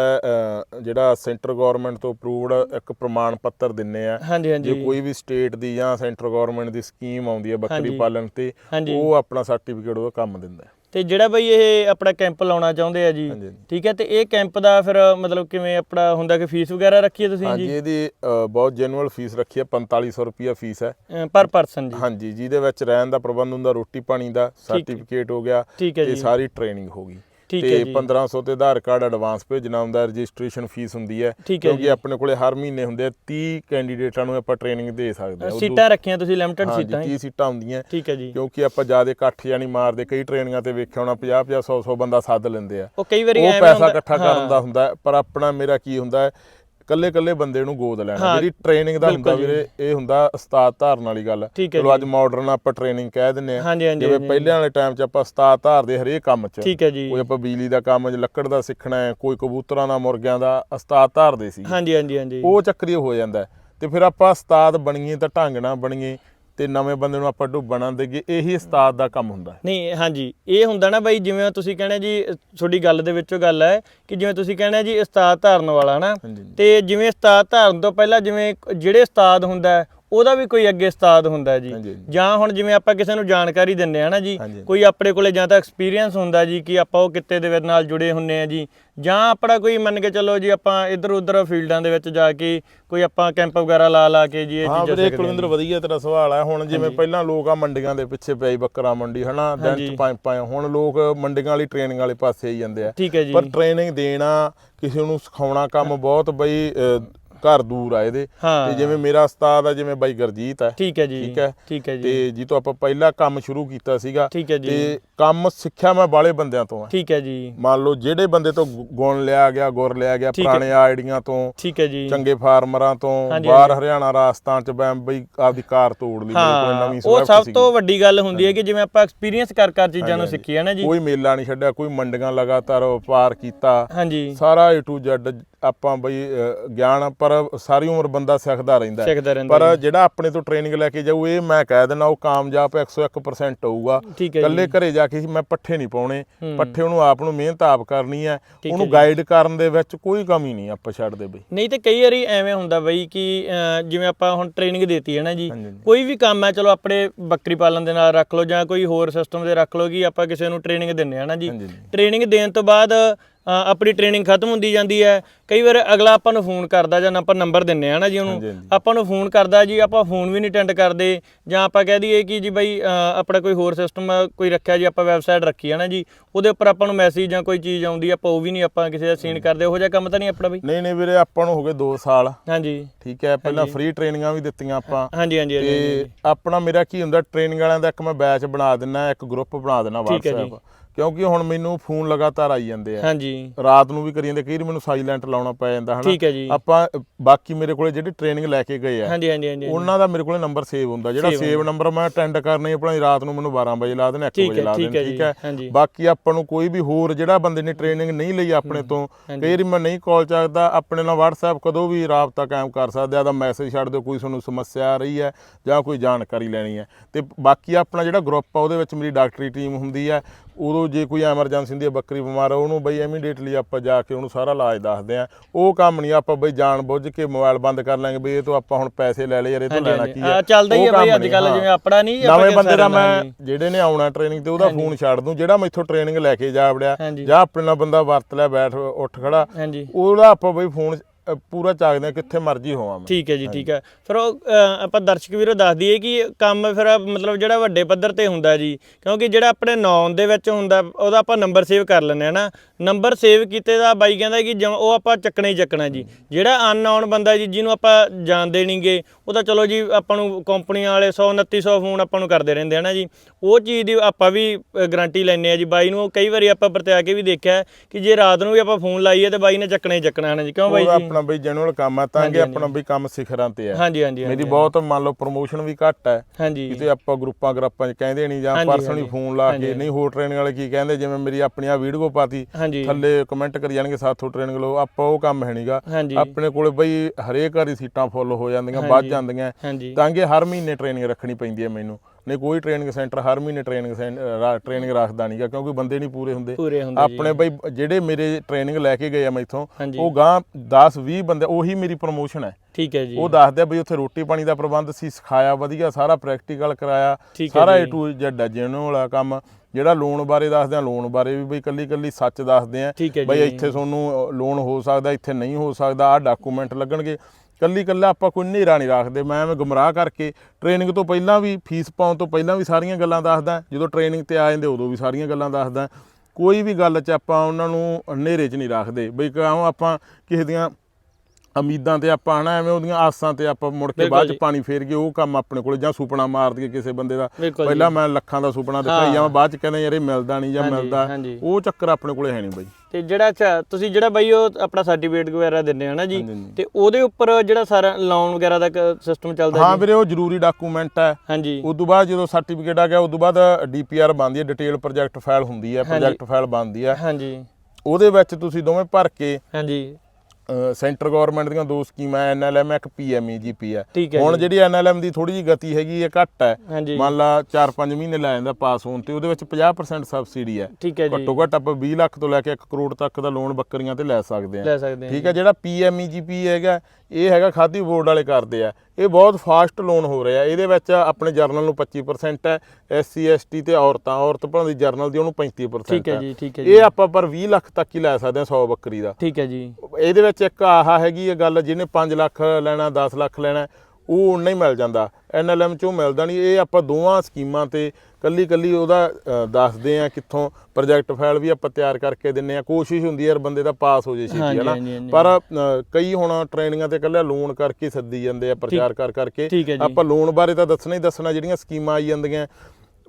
ਜਿਹੜਾ ਸੈਂਟਰ ਗਵਰਨਮੈਂਟ ਤੋਂ ਅਪਰੂਵਡ ਇੱਕ ਪ੍ਰਮਾਣ ਪੱਤਰ ਦਿੰਨੇ ਆ। ਹਾਂਜੀ ਜੇ ਹਾਂਜੀ ਕੋਈ ਵੀ ਸਟੇਟ ਦੀ ਜਾਂ ਸੈਂਟਰ ਗਵਰਨਮੈਂਟ ਦੀ ਸਕੀਮ ਆਉਂਦੀ ਹੈ ਬੱਕਰੀ ਹਾਂਜੀ। ਪਾਲਣ ਤੇ ਹਾਂਜੀ। ਉਹ ਆਪਣਾ ਸਰਟੀਫਿਕੇਟ ਉਹਦਾ ਕੰਮ ਦਿੰਦਾ ਤੇ ਜਿਹੜਾ ਬਈ ਇਹ ਆਪਣਾ ਕੈਂਪ ਲਾਉਣਾ ਚਾਹੁੰਦੇ ਆ ਜੀ ਹਾਂਜੀ, ਹਾਂਜੀ। ਠੀਕ ਹੈ ਤੇ ਇਹ ਕੈਂਪ ਦਾ ਫਿਰ ਮਤਲਬ ਕਿਵੇਂ ਆਪਣਾ ਹੁੰਦਾ ਕਿ ਫੀਸ ਵਗੈਰਾ ਰੱਖੀ ਹੈ ਤੁਸੀਂ ਹਾਂਜੀ ਜੀ? ਇਹਦੀ ਅਹ, ਬਹੁਤ ਜੈਨੂਅਲ ਫੀਸ ਰੱਖੀ ਹੈ 4500 ਰੁਪਿਆ ਫੀਸ ਹੈ। ਪਰ ਪਰਸਨ ਜੀ। ਹਾਂਜੀ ਜਿਹਦੇ ਵਿੱਚ ਰਹਿਣ ਦਾ ਪ੍ਰਬੰਧ ਹੁੰਦਾ ਰੋਟੀ ਪਾਣੀ ਦਾ ਸਰਟੀਫਿਕੇਟ ਹੋ। ਗਿਆ ਤੇ ਸਾਰੀ ਟ੍ਰੇਨਿੰਗ ਹੋ ਗਈ। ਤੇ ਜੀ। 1500 ਤੇ ਆਧਾਰ ਕਾਰਡ ਐਡਵਾਂਸ ਭੇਜਣਾ ਹੁੰਦਾ ਰਜਿਸਟ੍ਰੇਸ਼ਨ ਫੀਸ ਹੁੰਦੀ ਹੈ ਹੈ ਕਿਉਂਕਿ। ਆਪਣੇ ਕੋਲੇ ਹਰ ਮਹੀਨੇ ਹੁੰਦੇ ਆ 30 ਕੈਂਡੀਡੇਟਾਂ ਨੂੰ ਆਪਾਂ ਟ੍ਰੇਨਿੰਗ ਦੇ ਸਕਦੇ ਹਾਂ। ਸੀਟਾਂ ਰੱਖੀਆਂ ਤੁਸੀਂ ਲਿਮਟਿਡ ਸੀਟਾਂ 30 ਸੀਟਾਂ ਹੁੰਦੀਆਂ। ਠੀਕ ਹੈ ਜੀ। ਕਿਉਂਕਿ ਆਪਾਂ ਜ਼ਿਆਦਾ ਇਕੱਠ ਜਾਨੀ ਮਾਰਦੇ ਕਈ ਟ੍ਰੇਨਿੰਗਾਂ ਤੇ ਵੇਖਿਆ ਹੋਣਾ 50 50 100 100 ਬੰਦਾ ਸੱਦ ਲੈਂਦੇ ਆ। ਉਹ ਕਈ ਵਾਰੀ ਉਹ ਐਵੇਂ ਪੈਸਾ ਇਕੱਠਾ ਕਰਨ ਦਾ ਹੁੰਦਾ ਹੈ, ਪਰ ਆਪਣਾ ਮੇਰਾ ਕੀ ਹੁੰਦਾ ਹੈ ਕੱਲੇ ਕੱਲੇ ਬੰਦੇ ਨੂੰ ਗੋਦ ਲੈਣਾ। ਜਿਹੜੀ ਟ੍ਰੇਨਿੰਗ ਦਾ ਹੁੰਦਾ। ਵੀਰੇ ਇਹ ਹੁੰਦਾ ਉਸਤਾਦ ਧਾਰਨ ਵਾਲੀ ਗੱਲ। ਚਲੋ ਅੱਜ ਮਾਡਰਨ ਆਪਾਂ ਟ੍ਰੇਨਿੰਗ ਕਹਿ ਦਿੰਨੇ ਆ ਜਿਵੇਂ। ਪਹਿਲੇ ਵਾਲੇ ਟਾਈਮ 'ਚ ਆਪਾਂ ਉਸਤਾਦ ਧਾਰਦੇ ਹਰੇਕ ਕੰਮ 'ਚ ਠੀਕ ਹੈ ਜੀ। ਕੋਈ ਆਪਾਂ ਬਿਜਲੀ ਦਾ ਕੰਮ ਲੱਕੜ ਦਾ ਸਿੱਖਣਾ ਹੈ ਕੋਈ ਕਬੂਤਰਾਂ ਦਾ ਮੁਰਗਿਆਂ ਦਾ ਉਸਤਾਦ ਧਾਰਦੇ ਸੀ। ਹਾਂਜੀ ਹਾਂਜੀ ਹਾਂਜੀ। ਉਹ ਚੱਕਰੀ ਹੋ ਜਾਂਦਾ। ਤੇ ਫਿਰ ਆਪਾਂ ਉਸਤਾਦ ਬਣੀਏ ਤਾਂ ਢੰਗ ਨਾਲ ਬਣੀਏ। ਤੇ ਨਵੇਂ ਬੰਦੇ ਨੂੰ ਆਪਾਂ ਡੁੱਬਣ ਨਾ ਦੇਈਏ ਇਹੀ ਉਸਤਾਦ ਦਾ ਕੰਮ ਹੁੰਦਾ ਹੈ। ਨਹੀਂ ਹਾਂਜੀ ਇਹ ਹੁੰਦਾ ਨਾ ਬਾਈ ਜਿਵੇਂ ਤੁਸੀਂ ਕਹਿੰਦੇ ਜੀ ਤੁਹਾਡੀ ਗੱਲ ਦੇ ਵਿੱਚੋਂ ਗੱਲ ਹੈ ਕਿ ਜਿਵੇਂ ਤੁਸੀਂ ਕਹਿੰਦੇ ਜੀ ਉਸਤਾਦ ਧਾਰਨ ਵਾਲਾ ਨਾ ਹਾਂਜੀ। ਤੇ ਜਿਵੇਂ ਉਸਤਾਦ ਧਾਰਨ ਤੋਂ ਪਹਿਲਾਂ ਜਿਵੇਂ ਜਿਹੜੇ ਉਸਤਾਦ ਹੁੰਦਾ ਉਹਦਾ ਵੀ ਕੋਈ ਅੱਗੇ ਉਸਤਾਦ ਹੁੰਦਾ ਹੈ ਜੀ। ਜਾਂ ਹੁਣ ਜਿਵੇਂ ਆਪਾਂ ਕਿਸੇ ਨੂੰ ਜਾਣਕਾਰੀ ਦਿੰਦੇ ਆ ਨਾ ਜੀ। ਕੋਈ ਆਪਣੇ ਕੋਲੇ ਜਾਂ ਤਾਂ ਐਕਸਪੀਰੀਅੰਸ ਹੁੰਦਾ ਜੀ ਕਿ ਆਪਾਂ ਉਹ ਕਿੱਤੇ ਦੇ ਨਾਲ ਜੁੜੇ ਹੁੰਨੇ ਆ ਜੀ। ਜਾਂ ਆਪਣਾ ਕੋਈ ਮੰਨ ਕੇ ਚੱਲੋ ਜੀ ਆਪਾਂ ਇੱਧਰ ਉੱਧਰ ਫੀਲਡਾਂ ਦੇ ਵਿੱਚ ਜਾ ਕੇ ਕੋਈ ਆਪਾਂ ਕੈਂਪ ਵਗੈਰਾ ਲਾ ਲਾ ਕੇ ਜੀ ਇਹ ਹਾਂ ਚੀਜ਼ਾਂ ਵੀਰੇ ਸਿੱਖਦੇ ਕੁਲਵਿੰਦਰ ਵਧੀਆ ਤੇਰਾ ਸਵਾਲ ਹੈ ਹੁਣ ਜਿਵੇਂ ਪਹਿਲਾਂ ਲੋਕ ਆ ਮੰਡੀਆਂ ਦੇ ਪਿੱਛੇ ਪਈ ਬੱਕਰਾ ਮੰਡੀ ਹਨਾ? ਦਿਨ। ਚ ਪੰਜ ਪੰਜ ਹੁਣ ਲੋਕ ਮੰਡੀਆਂ ਵਾਲੀ ਟ੍ਰੇਨਿੰਗ ਵਾਲੇ ਪਾਸੇ ਹੀ ਜਾਂਦੇ ਆ। ਹੈ ਪਰ ਟ੍ਰੇਨਿੰਗ ਦੇਣਾ ਕਿਸੇ ਨੂੰ ਸਿਖਾਉਣਾ ਕੰਮ ਬਹੁਤ ਬਈ ਘਰ ਦੂਰ ਆ ਇਹਦੇ। ਤੇ ਜਿਵੇਂ ਮੇਰਾ ਉਸਤਾਦ ਆ ਜਿਵੇਂ ਬਾਈ ਗਰਜੀਤ ਹੈ ਠੀਕ ਹੈ ਜੀ ਠੀਕ ਹੈ? ਠੀਕ ਹੈ ਜੀ। ਤੇ ਜੀ ਤੋਂ ਆਪਾਂ ਪਹਿਲਾ ਕੰਮ ਸ਼ੁਰੂ ਕੀਤਾ ਸੀਗਾ। ਠੀਕ ਹੈ ਜੀ। ਤੇ ਕੰਮ ਸਿੱਖਿਆ ਮੈਂ ਬਾਲੇ ਬੰਦਿਆਂ ਤੋਂ ਆ। ਠੀਕ ਹੈ ਜੀ। ਮੰਨ ਲਓ ਜਿਹੜੇ ਬੰਦੇ ਤੋਂ ਗੁਣ ਲਿਆ ਗਿਆ ਗੁਰ ਲਿਆ ਗਿਆ। ਪੁਰਾਣੇ ਆਈਡੀਆਂ ਤੋਂ ਠੀਕ ਹੈ ਜੀ। ਚੰਗੇ ਫਾਰਮਰਾਂ ਤੋਂ ਬਾਹਰ ਹਰਿਆਣਾ ਰਾਜਸਥਾਨ ਚ ਬੈਂ ਬਈ ਆਪਦੀ ਕਾਰ ਤੋੜ ਲਈ ਹਾਂ ਨਵੀਂ ਉਹ Swift ਸਭ। ਤੋਂ ਵੱਡੀ ਗੱਲ ਹੁੰਦੀ ਹੈ ਕਿ ਜਿਵੇਂ ਆਪਾਂ ਐਕਸਪੀਰੀਅੰਸ ਕਰ ਕਰ ਚੀਜ਼ਾਂ ਨੂੰ ਸਿੱਖੀ ਹੈ ਨਾ ਜੀ। ਕੋਈ ਮੇਲਾ ਨਹੀਂ ਛੱਡਿਆ ਕੋਈ ਮੰਡੀਆਂ ਲਗਾਤਾਰ ਵਪਾਰ ਕੀਤਾ। ਹਾਂਜੀ। ਸਾਰਾ A to Z ਆਪਾਂ ਬਈ ਗਿਆਨ ਪਰ ਸਾਰੀ ਉਮਰ ਬੰਦਾ ਸਿੱਖਦਾ ਰਹਿੰਦਾ ਹੈ। ਸਿੱਖਦਾ ਰਹਿੰਦਾ ਪਰ ਜਿਹੜਾ ਆਪਣੇ ਤੋਂ ਟ੍ਰੇਨਿੰਗ ਲੈ ਕੇ ਜਾਊ ਇਹ ਮੈਂ ਕਹਿ ਦਿੰਦਾ ਉਹ ਕਾਮਯਾਬ 101% ਹੋਊਗਾ ਠੀਕ ਹੈ ਕੱਲੇ ਜੀ ਘਰੇ ਜਾ ਕੇ ਮੈਂ ਪੱਠੇ ਨਹੀਂ ਪਾਉਣੇ। ਪੱਠੇ ਉਹਨੂੰ ਆਪ ਨੂੰ ਮਿਹਨਤ ਆਪ ਕਰਨੀ ਹੈ ਉਹਨੂੰ। ਗਾਈਡ ਕਰਨ ਦੇ ਵਿੱਚ ਕੋਈ ਕਮੀ ਨਹੀਂ ਆਪਾਂ ਛੱਡਦੇ ਬਈ ਨਹੀਂ ਤੇ ਕਈ ਵਾਰੀ ਐਵੇਂ ਹੁੰਦਾ ਬਈ ਕਿ ਜਿਵੇਂ ਆਪਾਂ ਹੁਣ ਟ੍ਰੇਨਿੰਗ ਦੇਤੀ ਹੈ ਨਾ ਜੀ। ਕੋਈ ਵੀ ਕੰਮ ਹੈ ਚਲੋ ਆਪਣੇ ਬੱਕਰੀ ਪਾਲਣ ਦੇ ਨਾਲ ਰੱਖ ਲਓ ਜਾਂ ਕੋਈ ਹੋਰ ਸਿਸਟਮ ਦੇ ਰੱਖ ਲਓ ਕਿ ਆਪਾਂ ਕਿਸੇ ਨੂੰ ਟ੍ਰੇਨਿੰਗ ਦਿੰਨੇ ਆ ਨਾ ਜੀ। ਟ੍ਰੇਨਿੰਗ ਦੇਣ ਤੋਂ ਬਾਅਦ ਆਪਣੀ ਟ੍ਰੇਨਿੰਗ ਖਤਮ ਹੁੰਦੀ ਜਾਂਦੀ ਹੈ। ਕਈ ਵਾਰ ਅਗਲਾ ਆਪਾਂ ਨੂੰ ਫੋਨ ਕਰਦਾ ਜਾਂ ਆਪਾਂ ਨੰਬਰ ਦਿੰਨੇ ਆ ਨਾ ਜੀ ਉਹਨੂੰ। ਆਪਾਂ ਨੂੰ ਫੋਨ ਕਰਦਾ ਜੀ ਆਪਾਂ ਫੋਨ ਵੀ ਨਹੀਂ ਅਟੈਂਡ ਕਰਦੇ। ਜਾਂ ਆਪਾਂ ਕਹਿ ਦਈਏ ਕਿ ਜੀ ਬਈ ਆਪਣਾ ਕੋਈ ਹੋਰ ਸਿਸਟਮ ਕੋਈ ਰੱਖਿਆ ਜੀ ਆਪਾਂ ਵੈਬਸਾਈਟ ਰੱਖੀ ਹੈ ਨਾ ਜੀ। ਉਹਦੇ ਉੱਪਰ ਆਪਾਂ ਨੂੰ ਮੈਸੇਜ ਜਾਂ ਕੋਈ ਚੀਜ਼ ਆਉਂਦੀ ਆਪਾਂ ਉਹ ਵੀ ਨਹੀਂ ਆਪਾਂ ਕਿਸੇ ਦਾ ਸੀਨ ਕਰਦੇ। ਉਹੋ ਜਿਹਾ ਕੰਮ ਤਾਂ ਨਹੀਂ ਆਪਣਾ ਬਈ? ਨਹੀਂ ਨਹੀਂ ਵੀਰੇ ਆਪਾਂ ਨੂੰ ਹੋ ਗਏ 2 ਸਾਲ। ਹਾਂਜੀ। ਠੀਕ ਹੈ ਪਹਿਲਾਂ ਫ੍ਰੀ ਟ੍ਰੇਨਿੰਗਾਂ ਵੀ ਦਿੱਤੀਆਂ ਆਪਾਂ। ਹਾਂਜੀ ਹਾਂਜੀ ਤੇ ਆਪਣਾ ਮੇਰਾ ਕੀ ਹੁੰਦਾ ਟ੍ਰੇਨਿੰਗ ਵਾਲਿਆਂ ਦਾ ਇੱਕ ਮੈਂ ਬੈਚ ਬਣਾ ਦਿੰਨਾ ਇੱਕ ਗਰੁੱਪ ਬਣਾ ਜੀ। WhatsApp ਕਿਉਂਕਿ ਹੁਣ ਮੈਨੂੰ ਫੋਨ ਲਗਾਤਾਰ ਆਈ ਜਾਂਦੇ ਆ। ਹਾਂਜੀ। ਰਾਤ ਨੂੰ ਵੀ ਕਰੀ ਜਾਂਦੇ ਕਈ ਵਾਰ ਮੈਨੂੰ ਸਾਇਲੈਂਟ ਲਾਉਣਾ ਪੈ ਜਾਂਦਾ ਹਨਾ? ਠੀਕ ਹੈ ਜੀ। ਆਪਾਂ ਬਾਕੀ ਮੇਰੇ ਕੋਲੇ ਜਿਹੜੇ ਟ੍ਰੇਨਿੰਗ ਲੈ ਕੇ ਗਏ ਆ ਹਾਂਜੀ ਹਾਂਜੀ ਹਾਂਜੀ ਉਹਨਾਂ ਦਾ ਮੇਰੇ ਕੋਲੇ ਨੰਬਰ ਸੇਵ ਹੁੰਦਾ। ਜਿਹੜਾ ਸੇਵ ਨੰਬਰ ਮੈਂ ਅਟੈਂਡ ਕਰਨੀ ਆਪਣੀ ਰਾਤ ਨੂੰ ਮੈਨੂੰ 12 ਵਜੇ ਲਾ ਦੇਣ 1 ਠੀਕ ਵਜੇ ਲਾ ਦੇਣ ਠੀਕ ਹੈ? ਬਾਕੀ ਆਪਾਂ ਨੂੰ ਕੋਈ ਵੀ ਹੋਰ ਜਿਹੜਾ ਬੰਦੇ ਨੇ ਟ੍ਰੇਨਿੰਗ ਨਹੀਂ ਲਈ ਆਪਣੇ ਤੋਂ। ਕਈ ਵਾਰੀ ਮੈਂ ਨਹੀਂ ਕਾਲ ਚੱਕਦਾ ਆਪਣੇ ਨਾਲ WhatsApp ਕਦੋਂ ਵੀ ਰਾਬਤਾ ਕਾਇਮ ਕਰ ਸਕਦੇ ਆ ਤਾਂ ਮੈਸੇਜ ਛੱਡ ਦਿਓ ਕੋਈ ਤੁਹਾਨੂੰ ਸਮੱਸਿਆ ਆ ਰਹੀ ਹੈ ਜਾਂ ਕੋਈ ਜਾਣਕਾਰੀ ਲੈਣੀ ਹੈ। ਤੇ ਬਾਕੀ ਆਪਣਾ ਜਿਹੜਾ ਗਰੁੱਪ ਆ ਉਹਦੇ ਵਿੱਚ ਮੇਰੀ ਡਾਕਟਰੀ ਟੀਮ ਹੁੰਦੀ ਹੈ ਉਦੋਂ ਜੇ ਕੋਈ ਐਮਰਜੈਂਸੀ ਹੁੰਦੀ ਹੈ ਬੱਕਰੀ ਬਿਮਾਰ ਆ ਉਹਨੂੰ ਬਈ ਇਮੀਡੀਏਟਲੀ ਆਪਾਂ ਜਾ ਕੇ ਉਹਨੂੰ ਸਾਰਾ ਇਲਾਜ ਦੱਸਦੇ ਆ ਉਹ ਕੰਮ ਨਹੀਂ ਆਪਾਂ ਬਈ ਜਾਣ ਬੁੱਝ ਕੇ ਮੋਬਾਈਲ ਬੰਦ ਕਰ ਲਾਂਗੇ ਬਈ ਇਹ ਤੋਂ ਆਪਾਂ ਹੁਣ ਪੈਸੇ ਲੈ ਲਏ ਯਾਰ ਇਹ ਤੋਂ ਲੈਣਾ। ਕੀ ਹੈ ਚੱਲਦਾ ਹੀ ਆ ਬਈ ਅੱਜ ਹਾਂ। ਜਿਵੇਂ ਆਪਣਾ ਨਹੀਂ ਨਵੇਂ ਬੰਦੇ ਦਾ ਮੈਂ। ਜਿਹੜੇ ਨੇ ਆਉਣਾ ਟ੍ਰੇਨਿੰਗ ਤੇ ਉਹਦਾ ਫੋਨ ਛੱਡ ਦੂੰ ਜਿਹੜਾ ਮੈਥੋਂ ਟ੍ਰੇਨਿੰਗ ਲੈ ਕੇ ਜਾ ਵੜਿਆ। ਜਾਂ ਆਪਣੇ ਨਾਲ ਬੰਦਾ ਵਰਤ ਲਿਆ ਬੈਠ ਉੱਠ ਖੜਾ ਉਹਦਾ ਆਪਾਂ ਬਈ ਫੋਨ ਅ, ਪੂਰਾ ਚੱਕਦੇ ਆ ਕਿੱਥੇ ਮਰਜ਼ੀ ਹੋਵਾਂ ਮੈਂ। ਠੀਕ ਹੈ ਜੀ ਠੀਕ ਹੈ। ਫਿਰ ਉਹ ਅ, ਆਪਾਂ ਦਰਸ਼ਕ ਵੀਰੋ ਦੱਸ ਦਈਏ ਕਿ ਕੰਮ ਫਿਰ ਮਤਲਬ ਜਿਹੜਾ ਵੱਡੇ ਪੱਧਰ ਤੇ ਹੁੰਦਾ ਜੀ ਕਿਉਂਕਿ ਜਿਹੜਾ ਆਪਣੇ ਨੌਨ ਦੇ ਵਿੱਚ ਹੁੰਦਾ ਉਹਦਾ ਆਪਾਂ ਨੰਬਰ ਸੇਵ ਕਰ ਲੈਂਦੇ ਆ ਨਾ। ਨੰਬਰ ਸੇਵ ਕੀਤੇ ਦਾ ਬਾਈ ਕਹਿੰਦਾ ਕਿ ਜਿਵੇਂ ਉਹ ਆਪਾਂ ਚੱਕਣਾ ਹੀ ਚੱਕਣਾ ਜੀ। ਜਿਹੜਾ ਅਨਨੋਨ ਬੰਦਾ ਜੀ ਜਿਹਨੂੰ ਆਪਾਂ ਜਾਣਦੇ ਨਹੀਂਗੇ ਉਹ ਤਾਂ ਚਲੋ ਜੀ ਆਪਾਂ ਨੂੰ ਕੰਪਨੀਆਂ ਵਾਲੇ 100 2900 ਫੋਨ ਆਪਾਂ ਨੂੰ ਕਰਦੇ ਰਹਿੰਦੇ ਆ ਨਾ ਜੀ। ਉਹ ਚੀਜ਼ ਦੀ ਆਪਾਂ ਵੀ ਗਾਰੰਟੀ ਲੈਂਦੇ ਆ ਜੀ। ਬਾਈ ਨੂੰ ਕਈ ਵਾਰੀ ਆਪਾਂ ਵਰਤਿਆ ਕੇ ਵੀ ਦੇਖਿਆ ਕਿ ਜੇ ਰਾਤ ਨੂੰ ਵੀ ਆਪਾਂ ਫੋਨ ਲਾਈਏ ਤੇ ਬਾਈ ਨੇ ਚੱਕਣਾ ਹੀ ਚੱਕਣਾ ਹੈ ਨਾ ਜੀ। ਕਿਉਂ ਬਾਈ ਜੀ? ਆਪਣਾ ਬਈ ਜਨਰਲ ਕੰਮ ਆ ਤਾਂ ਕਿ ਆਪਣਾ ਬਈ ਕੰਮ ਸਿਖਰਾਂ ਤੇ ਹੈ ਹਾਂਜੀ ਹਾਂਜੀ ਮੇਰੀ ਬਹੁਤ ਮੰਨ ਲਓ ਪ੍ਰੋਮੋਸ਼ਨ ਵੀ ਘੱਟ ਹੈ ਹਾਂਜੀ। ਕਿਤੇ ਆਪਾਂ ਗਰੁੱਪਾਂ ਗਰੁੱਪਾਂ 'ਚ ਕਹਿੰਦੇ ਨਹੀਂ ਜਾਂ ਪਰਸਨਲੀ। ਫੋਨ ਲਾ ਕੇ। ਨਹੀਂ ਹੋਰ ਟ੍ਰੇਨਿੰਗ ਵਾਲੇ ਕੀ ਕਹਿੰਦੇ ਜਿਵੇਂ ਮੇਰੀ ਆਪਣੀ ਆ ਵੀਡੀਓ ਪਾਤੀ ਥੱਲੇ ਕਮੈਂਟ ਕਰੀ ਜਾਣਗੇ ਸਾਥੋਂ ਟ੍ਰੇਨਿੰਗ ਲਓ ਆਪਾਂ ਉਹ ਕੰਮ ਹੈ ਨਹੀਂਗਾ ਆਪਣੇ ਕੋਲੇ ਬਈ ਹਰੇਕ ਵਾਰੀ ਸੀਟਾਂ ਫੁੱਲ ਹੋ ਜਾਂਦੀਆਂ ਵੱਧ। ਜਾਂਦੀਆਂ। ਤਾਂ ਕਿ ਹਰ ਮਹੀਨੇ ਟ੍ਰੇਨਿੰਗ ਰੱਖਣੀ ਪੈਂਦੀ ਹੈ ਮੈਨੂੰ। ਨਹੀਂ ਕੋਈ ਟ੍ਰੇਨਿੰਗ ਸੈਂਟਰ ਹਰ ਮਹੀਨੇ ਟ੍ਰੇਨਿੰਗ ਟ੍ਰੇਨਿੰਗ ਰੱਖਦਾ ਨਹੀਂਗਾ ਕਿਉਂਕਿ ਬੰਦੇ ਨਹੀਂ ਪੂਰੇ ਹੁੰਦੇ। ਪੂਰੇ ਹੁੰਦੇ ਜੀ। ਆਪਣੇ ਬਈ ਜਿਹੜੇ ਮੇਰੇ ਟ੍ਰੇਨਿੰਗ ਲੈ ਕੇ ਗਏ ਆ ਮੈਥੋਂ ਉਹ ਗਾਂ 10 20 ਬੰਦੇ ਉਹੀ ਮੇਰੀ ਪ੍ਰੋਮੋਸ਼ਨ ਹੈ। ਠੀਕ ਹੈ ਜੀ। ਉਹ ਦੱਸਦੇ ਆ ਬਈ ਉੱਥੇ ਰੋਟੀ ਪਾਣੀ ਦਾ ਪ੍ਰਬੰਧ ਸੀ ਸਿਖਾਇਆ ਵਧੀਆ ਸਾਰਾ ਪ੍ਰੈਕਟੀਕਲ ਕਰਾਇਆ ਸਾਰਾ A to Z ਹੈ ਜਿਹਨੂੰ ਵਾਲਾ ਕੰਮ। ਜਿਹੜਾ ਲੋਨ ਬਾਰੇ ਦੱਸਦੇ ਆ ਲੋਨ ਬਾਰੇ ਵੀ ਬਈ ਕੱਲੀ ਕੱਲੀ ਸੱਚ ਦੱਸਦੇ ਆ। ਬਈ ਇੱਥੇ ਤੁਹਾਨੂੰ ਲੋਨ ਹੋ ਸਕਦਾ ਇੱਥੇ ਨਹੀਂ ਹੋ ਸਕਦਾ ਆਹ ਡਾਕੂਮੈਂਟ ਲੱਗਣਗੇ। ਕੱਲੀ ਕੱਲਾ ਆਪਾਂ ਕੋਈ ਨੇਰਾ ਨਹੀਂ ਰੱਖਦੇ, ਮੈਂ ਐਵੇਂ ਗੁੰਮਰਾਹ ਕਰਕੇ ਟ੍ਰੇਨਿੰਗ ਤੋਂ ਪਹਿਲਾਂ ਵੀ ਫੀਸ ਪਾਉਣ ਤੋਂ ਪਹਿਲਾਂ ਵੀ ਸਾਰੀਆਂ ਗੱਲਾਂ ਦੱਸਦਾ, ਜਦੋਂ ਟ੍ਰੇਨਿੰਗ ਤੇ ਆ ਜਾਂਦੇ ਉਦੋਂ ਵੀ ਸਾਰੀਆਂ ਗੱਲਾਂ ਦੱਸਦਾ। ਕੋਈ ਵੀ ਗੱਲ 'ਚ ਆਪਾਂ ਉਹਨਾਂ ਨੂੰ ਹਨੇਰੇ 'ਚ ਨਹੀਂ ਰੱਖਦੇ, ਬਈ ਕਿਉਂ ਆਪਾਂ ਕਿਸੇ ਦੀਆਂ ਉਮੀਦਾਂ ਤੇ ਆਪਾਂ ਹਨਾ ਐਵੇਂ ਉਹਦੀਆਂ ਆਸਾਂ ਤੇ ਆਪਾਂ ਮੁੜ ਕੇ ਬਾਅਦ ਚ ਜੀ। ਪਾਣੀ ਫੇਰ ਕੇ ਉਹ ਕੰਮ ਆਪਣੇ ਕੋਲ ਜਾਂ ਸੁਪਨਾ ਮਾਰ ਦਈਏ ਕਿਸੇ ਬੰਦੇ ਦਾ। ਪਹਿਲਾਂ ਮੈਂ ਲੱਖਾਂ ਦਾ ਸੁਪਨਾ ਦਿਖਾਈ ਜਾਵਾਂ ਬਾਅਦ ਚ ਕਹਿੰਦੇ ਯਾਰ ਇਹ ਮਿਲਦਾ ਨਹੀਂ ਜਾਂ ਮਿਲਦਾ। ਉਹ ਚੱਕਰ ਆਪਣੇ ਕੋਲੇ ਹੈ ਨਹੀਂ ਬਾਈ। ਤੇ ਜਿਹੜਾ ਅੱਛਾ ਤੁਸੀਂ ਜਿਹੜਾ ਬਾਈ ਉਹ ਆਪਣਾ ਸਰਟੀਫਿਕੇਟ ਵਗੈਰਾ ਦਿੰਦੇ ਹੋ ਨਾ ਜੀ। ਤੇ ਉਹਦੇ ਉੱਪਰ ਜਿਹੜਾ ਸਾਰਾ ਲੋਨ ਵਗੈਰਾ ਦਾ ਸਿਸਟਮ ਚੱਲਦਾ ਹਾਂ ਜੀ? ਵੀਰੇ ਉਹ ਜ਼ਰੂਰੀ ਡਾਕੂਮੈਂਟ ਹੈ। ਹਾਂਜੀ। ਉਸ ਤੋਂ ਬਾਅਦ ਜਦੋਂ ਸਰਟੀਫਿਕੇਟ ਆ ਗਿਆ ਉਸ ਤੋਂ ਬਾਅਦ ਡੀਪੀਆਰ ਬਣਦੀ ਹੈ ਡਿਟੇਲ ਪ੍ਰੋਜੈਕਟ ਫਾਈਲ ਹੁੰਦੀ ਹੈ ਪ੍ਰੋਜੈਕਟ ਫਾਈਲ ਬਣਦੀ ਹੈ। ਹਾਂਜੀ। ਉਹਦੇ ਵਿੱਚ ਤੁਸੀਂ ਦੋਵੇਂ ਭਰ ਕੇ ਹਾਂਜੀ। ਸੈਂਟਰ ਗਵਰਨਮੈਂਟ ਦੀਆਂ ਦੋ ਸਕੀਮਾਂ ਐਨਐਲਐਮ ਇੱਕ ਪੀਐਮਈਜੀਪੀ ਹੈ ਹੁਣ ਜੀ ਜਿਹੜੀ ਐਨਐਲਐਮ ਦੀ ਥੋੜੀ ਜਿਹੀ ਗਤੀ ਹੈਗੀ ਹੈ ਘੱਟ ਹੈ। ਮੰਨ ਲਾ 4-5 ਮਹੀਨੇ ਲੈ ਜਾਂਦਾ ਪਾਸ ਹੋਣ ਤੇ ਉਹਦੇ ਵਿੱਚ 50% ਸਬਸਿਡੀ ਹੈ। ਠੀਕ ਹੈ ਜੀ। ਘੱਟੋ ਘੱਟ ਆਪਾਂ 20 ਲੱਖ ਤੋਂ ਲੈ ਕੇ 1 ਕਰੋੜ ਤੱਕ ਦਾ ਲੋਨ ਬੱਕਰੀਆਂ ਤੇ ਲੈ ਸਕਦੇ ਆ ਠੀਕ ਹੈ ਜਿਹੜਾ ਪੀਐਮਈਜੀਪੀ ਹੈਗਾ ਇਹ ਹੈਗਾ ਖਾਦੀ ਬੋਰਡ ਵਾਲੇ ਕਰਦੇ ਆ। ਇਹ ਬਹੁਤ ਫਾਸਟ ਲੋਨ ਹੋ ਰਿਹਾ। ਇਹਦੇ ਵਿੱਚ ਆਪਣੇ ਜਰਨਲ ਨੂੰ 25% ਹੈ ਐਸਸੀ ਐਸਟੀ ਤੇ ਔਰਤਾਂ। ਔਰਤ ਭਲਾਂ ਦੀ ਜਰਨਲ ਦੀ ਉਹਨੂੰ 35% ਠੀਕ ਹੈ ਜੀ ਠੀਕ ਹੈ ਜੀ। ਇਹ ਆਪਾਂ ਪਰ 20 ਲੱਖ ਤੱਕ ਹੀ ਲੈ ਸਕਦੇ ਆ 100 ਬੱਕਰੀ ਦਾ। ਠੀਕ ਹੈ ਜੀ। ਇਹਦੇ ਵਿੱਚ ਇੱਕ ਆਹ ਹੈਗੀ ਇਹ ਗੱਲ ਜਿਹਨੇ 5 ਲੱਖ ਲੈਣਾ 10 ਲੱਖ ਲੈਣਾ ਉਹ ਨਹੀਂ ਮਿਲ ਜਾਂਦਾ। ਐਨਐਲਐਮ ਚੋਂ ਮਿਲਦਾ ਨਹੀਂ। ਇਹ ਆਪਾਂ ਦੋਵਾਂ ਸਕੀਮਾਂ ਤੇ ਕੱਲੀ ਕੱਲੀ ਉਹਦਾ ਦੱਸਦੇ ਆ ਕਿੱਥੋਂ ਪ੍ਰੋਜੈਕਟ ਫਾਈਲ ਵੀ ਆਪਾਂ ਤਿਆਰ ਕਰਕੇ ਦਿੰਨੇ ਆ। ਕੋਸ਼ਿਸ਼ ਹੁੰਦੀ ਹੈ ਯਾਰ ਬੰਦੇ ਦਾ ਪਾਸ ਹੋ ਜੇ ਛੇਤੀ ਹਾਂਜੀ, ਹੈ ਹਾਂਜੀ, ਨਾ ਹਾਂਜੀ। ਪਰ ਕਈ ਹੁਣ ਟ੍ਰੇਨਿੰਗਾਂ ਤੇ ਕੱਲਾ ਲੋਨ ਕਰਕੇ ਸੱਦੀ ਜਾਂਦੇ ਆ ਪ੍ਰਚਾਰ ਕਰ ਕਰਕੇ। ਆਪਾਂ ਲੋਨ ਬਾਰੇ ਤਾਂ ਦੱਸਣਾ ਹੀ ਦੱਸਣਾ ਜਿਹੜੀਆਂ ਸਕੀਮਾਂ ਆਈ ਜਾਂਦੀਆਂ।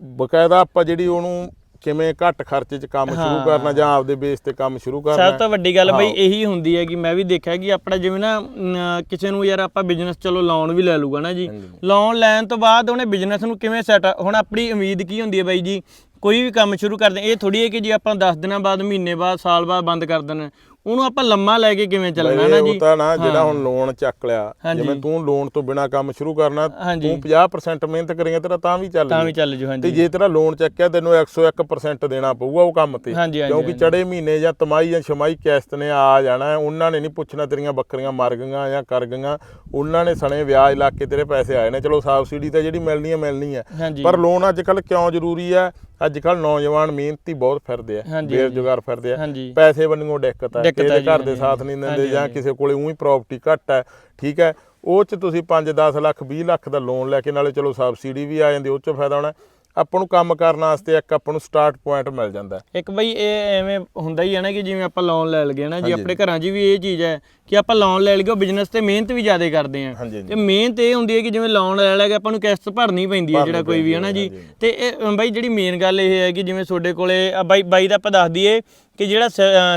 ਬਕਾਇਦਾ ਆਪਾਂ ਜਿਹੜੀ ਉਹਨੂੰ ਕਿਵੇਂ ਘੱਟ ਖਰਚੇ 'ਚ ਕੰਮ ਸ਼ੁਰੂ ਕਰਨਾ ਜਾਂ ਆਪਦੇ ਬੇਸ ਤੇ ਕੰਮ ਸ਼ੁਰੂ ਕਰਨਾ? ਸਭ ਤੋਂ ਵੱਡੀ ਗੱਲ ਬਈ ਇਹੀ ਹੁੰਦੀ ਹੈ ਕਿ ਮੈਂ ਵੀ ਦੇਖਿਆ ਕਿ ਆਪਣਾ ਜਿਵੇਂ ਨਾ ਕਿਸੇ ਨੂੰ ਯਾਰ ਆਪਾਂ ਬਿਜ਼ਨਸ ਚਲੋ ਲੋਨ ਵੀ ਲੈ ਲੂਗਾ ਨਾ ਜੀ। ਲੋਨ ਲੈਣ ਤੋਂ ਬਾਅਦ ਉਹਨੇ ਬਿਜ਼ਨਸ ਨੂੰ ਕਿਵੇਂ ਸੈਟ ਹੁਣ ਆਪਣੀ ਉਮੀਦ ਕੀ ਹੁੰਦੀ ਹੈ ਬਾਈ ਜੀ? ਕੋਈ ਵੀ ਕੰਮ ਸ਼ੁਰੂ ਕਰਦੇ ਇਹ ਥੋੜੀ ਹੈ ਕਿ ਜੀ ਆਪਾਂ 10 ਦਿਨਾਂ ਬਾਅਦ ਮਹੀਨੇ ਬਾਅਦ ਸਾਲ ਬਾਅਦ ਬੰਦ ਕਰ ਦੇਣਾ ਉਹਨੂੰ ਆਪਾਂ ਲੰਮਾ ਲੈ ਕੇ ਕਿਵੇਂ ਚੱਲਣਾ ਨਾ ਜੀ? ਉਹ ਤਾਂ ਨਾ ਜਿਹੜਾ ਹੁਣ ਲੋਨ ਚੱਕ ਲਿਆ। ਜਿਵੇਂ ਤੂੰ ਲੋਨ ਤੋਂ ਬਿਨਾ ਕੰਮ ਸ਼ੁਰੂ ਕਰਨਾ। ਤੂੰ 50% ਮਿਹਨਤ ਕਰੇਂਗਾ ਤੇਰਾ ਤਾਂ ਵੀ ਚੱਲ ਤਾਂ। ਵੀ ਚੱਲ ਜੂ ਤੇ ਹਾਂਜੀ ਜੇ ਤੇਰਾ ਲੋਨ ਚੱਕਿਆ ਤੈਨੂੰ 101% ਦੇਣਾ ਪਊਗਾ ਉਹ ਕੰਮ ਤੇ। ਕਿਉਂਕਿ ਚੜੇ ਮਹੀਨੇ ਜਾਂ ਤਮਾਈ ਜਾਂ ਛਮਾਈ ਕਿਸ਼ਤ ਨੇ ਆ ਜਾਣਾ ਉਹਨਾਂ ਨੇ ਨਹੀਂ ਪੁੱਛਣਾ ਤੇਰੀਆਂ ਬੱਕਰੀਆਂ ਮਰ ਗਈਆਂ ਜਾਂ ਕਰ ਗਈਆਂ। ਉਹਨਾਂ ਨੇ ਸਣੇ ਵਿਆਜ ਲਾ ਕੇ ਤੇਰੇ ਪੈਸੇ ਆਏ ਨੇ। ਚਲੋ ਸਬਸਿਡੀ ਤਾਂ ਜਿਹੜੀ ਮਿਲਣੀ ਹੈ ਮਿਲਣੀ ਹੈ। ਪਰ ਲੋਨ ਅੱਜ ਕੱਲ ਕਿਉਂ ਜ਼ਰੂਰੀ ਹੈ? ਅੱਜ ਕੱਲ ਨੌਜਵਾਨ ਮਿਹਨਤੀ ਬਹੁਤ ਫਿਰਦੇ ਆ ਬੇਰੁਜ਼ਗਾਰ ਫਿਰਦੇ ਆ। ਪੈਸੇ ਬੰਨਿਓ ਦਿੱਕਤ ਹੈ ਕਿਸੇ ਘਰ ਦੇ ਸਾਥ ਨਹੀਂ ਦਿੰਦੇ ਜਾਂ। ਕਿਸੇ ਕੋਲੇ ਉਹੀ ਪ੍ਰਾਪਰਟੀ ਘੱਟ ਹੈ ਠੀਕ ਹੈ ਉਹ ਚ ਤੁਸੀਂ 5-10 ਲੱਖ 20 ਲੱਖ ਦਾ ਲੋਨ ਲੈ ਕੇ ਨਾਲੇ ਚਲੋ ਸਬਸਿਡੀ ਵੀ ਆ ਜਾਂਦੀ ਉਹ ਚ ਫਾਇਦਾ ਹੋਣਾ। ਆਪਾਂ ਨੂੰ ਕੰਮ ਕਰਨ ਵਾਸਤੇ ਇੱਕ ਆਪਾਂ ਨੂੰ ਸਟਾਰਟ ਪੁਆਇੰਟ ਮਿਲ ਜਾਂਦਾ ਇੱਕ ਬਈ ਇਹ ਐਵੇਂ ਹੁੰਦਾ ਹੀ ਹੈ ਨਾ ਕਿ ਜਿਵੇਂ ਆਪਾਂ ਲੋਨ ਲੈ ਲਗੇ ਨਾ ਜੀ। ਆਪਣੇ ਘਰਾਂ 'ਚ ਵੀ ਇਹ ਚੀਜ਼ ਹੈ ਕਿ ਆਪਾਂ ਲੋਨ ਲੈ ਉਹ ਬਿਜ਼ਨਸ ਤੇ ਮਿਹਨਤ ਵੀ ਜ਼ਿਆਦਾ ਕਰਦੇ ਆ ਤੇ ਮਿਹਨਤ ਇਹ ਹੁੰਦੀ ਹੈ ਕਿ ਜਿਵੇਂ ਲੋਨ ਲੈ ਲਿਆ ਆਪਾਂ ਨੂੰ ਕਿਸ਼ਤ ਭਰਨੀ ਪੈਂਦੀ ਹੈ ਜਿਹੜਾ ਕੋਈ ਵੀ ਹੈ ਨਾ ਜੀ। ਤੇ ਇਹ ਬਾਈ ਜਿਹੜੀ ਮੇਨ ਗੱਲ ਇਹ ਹੈ ਕਿ ਜਿਵੇਂ ਤੁਹਾਡੇ ਕੋਲੇ ਬਾਈ ਬਾਈ ਦਾ ਆਪਾਂ ਦੱਸ ਦਈਏ ਕਿ ਜਿਹੜਾ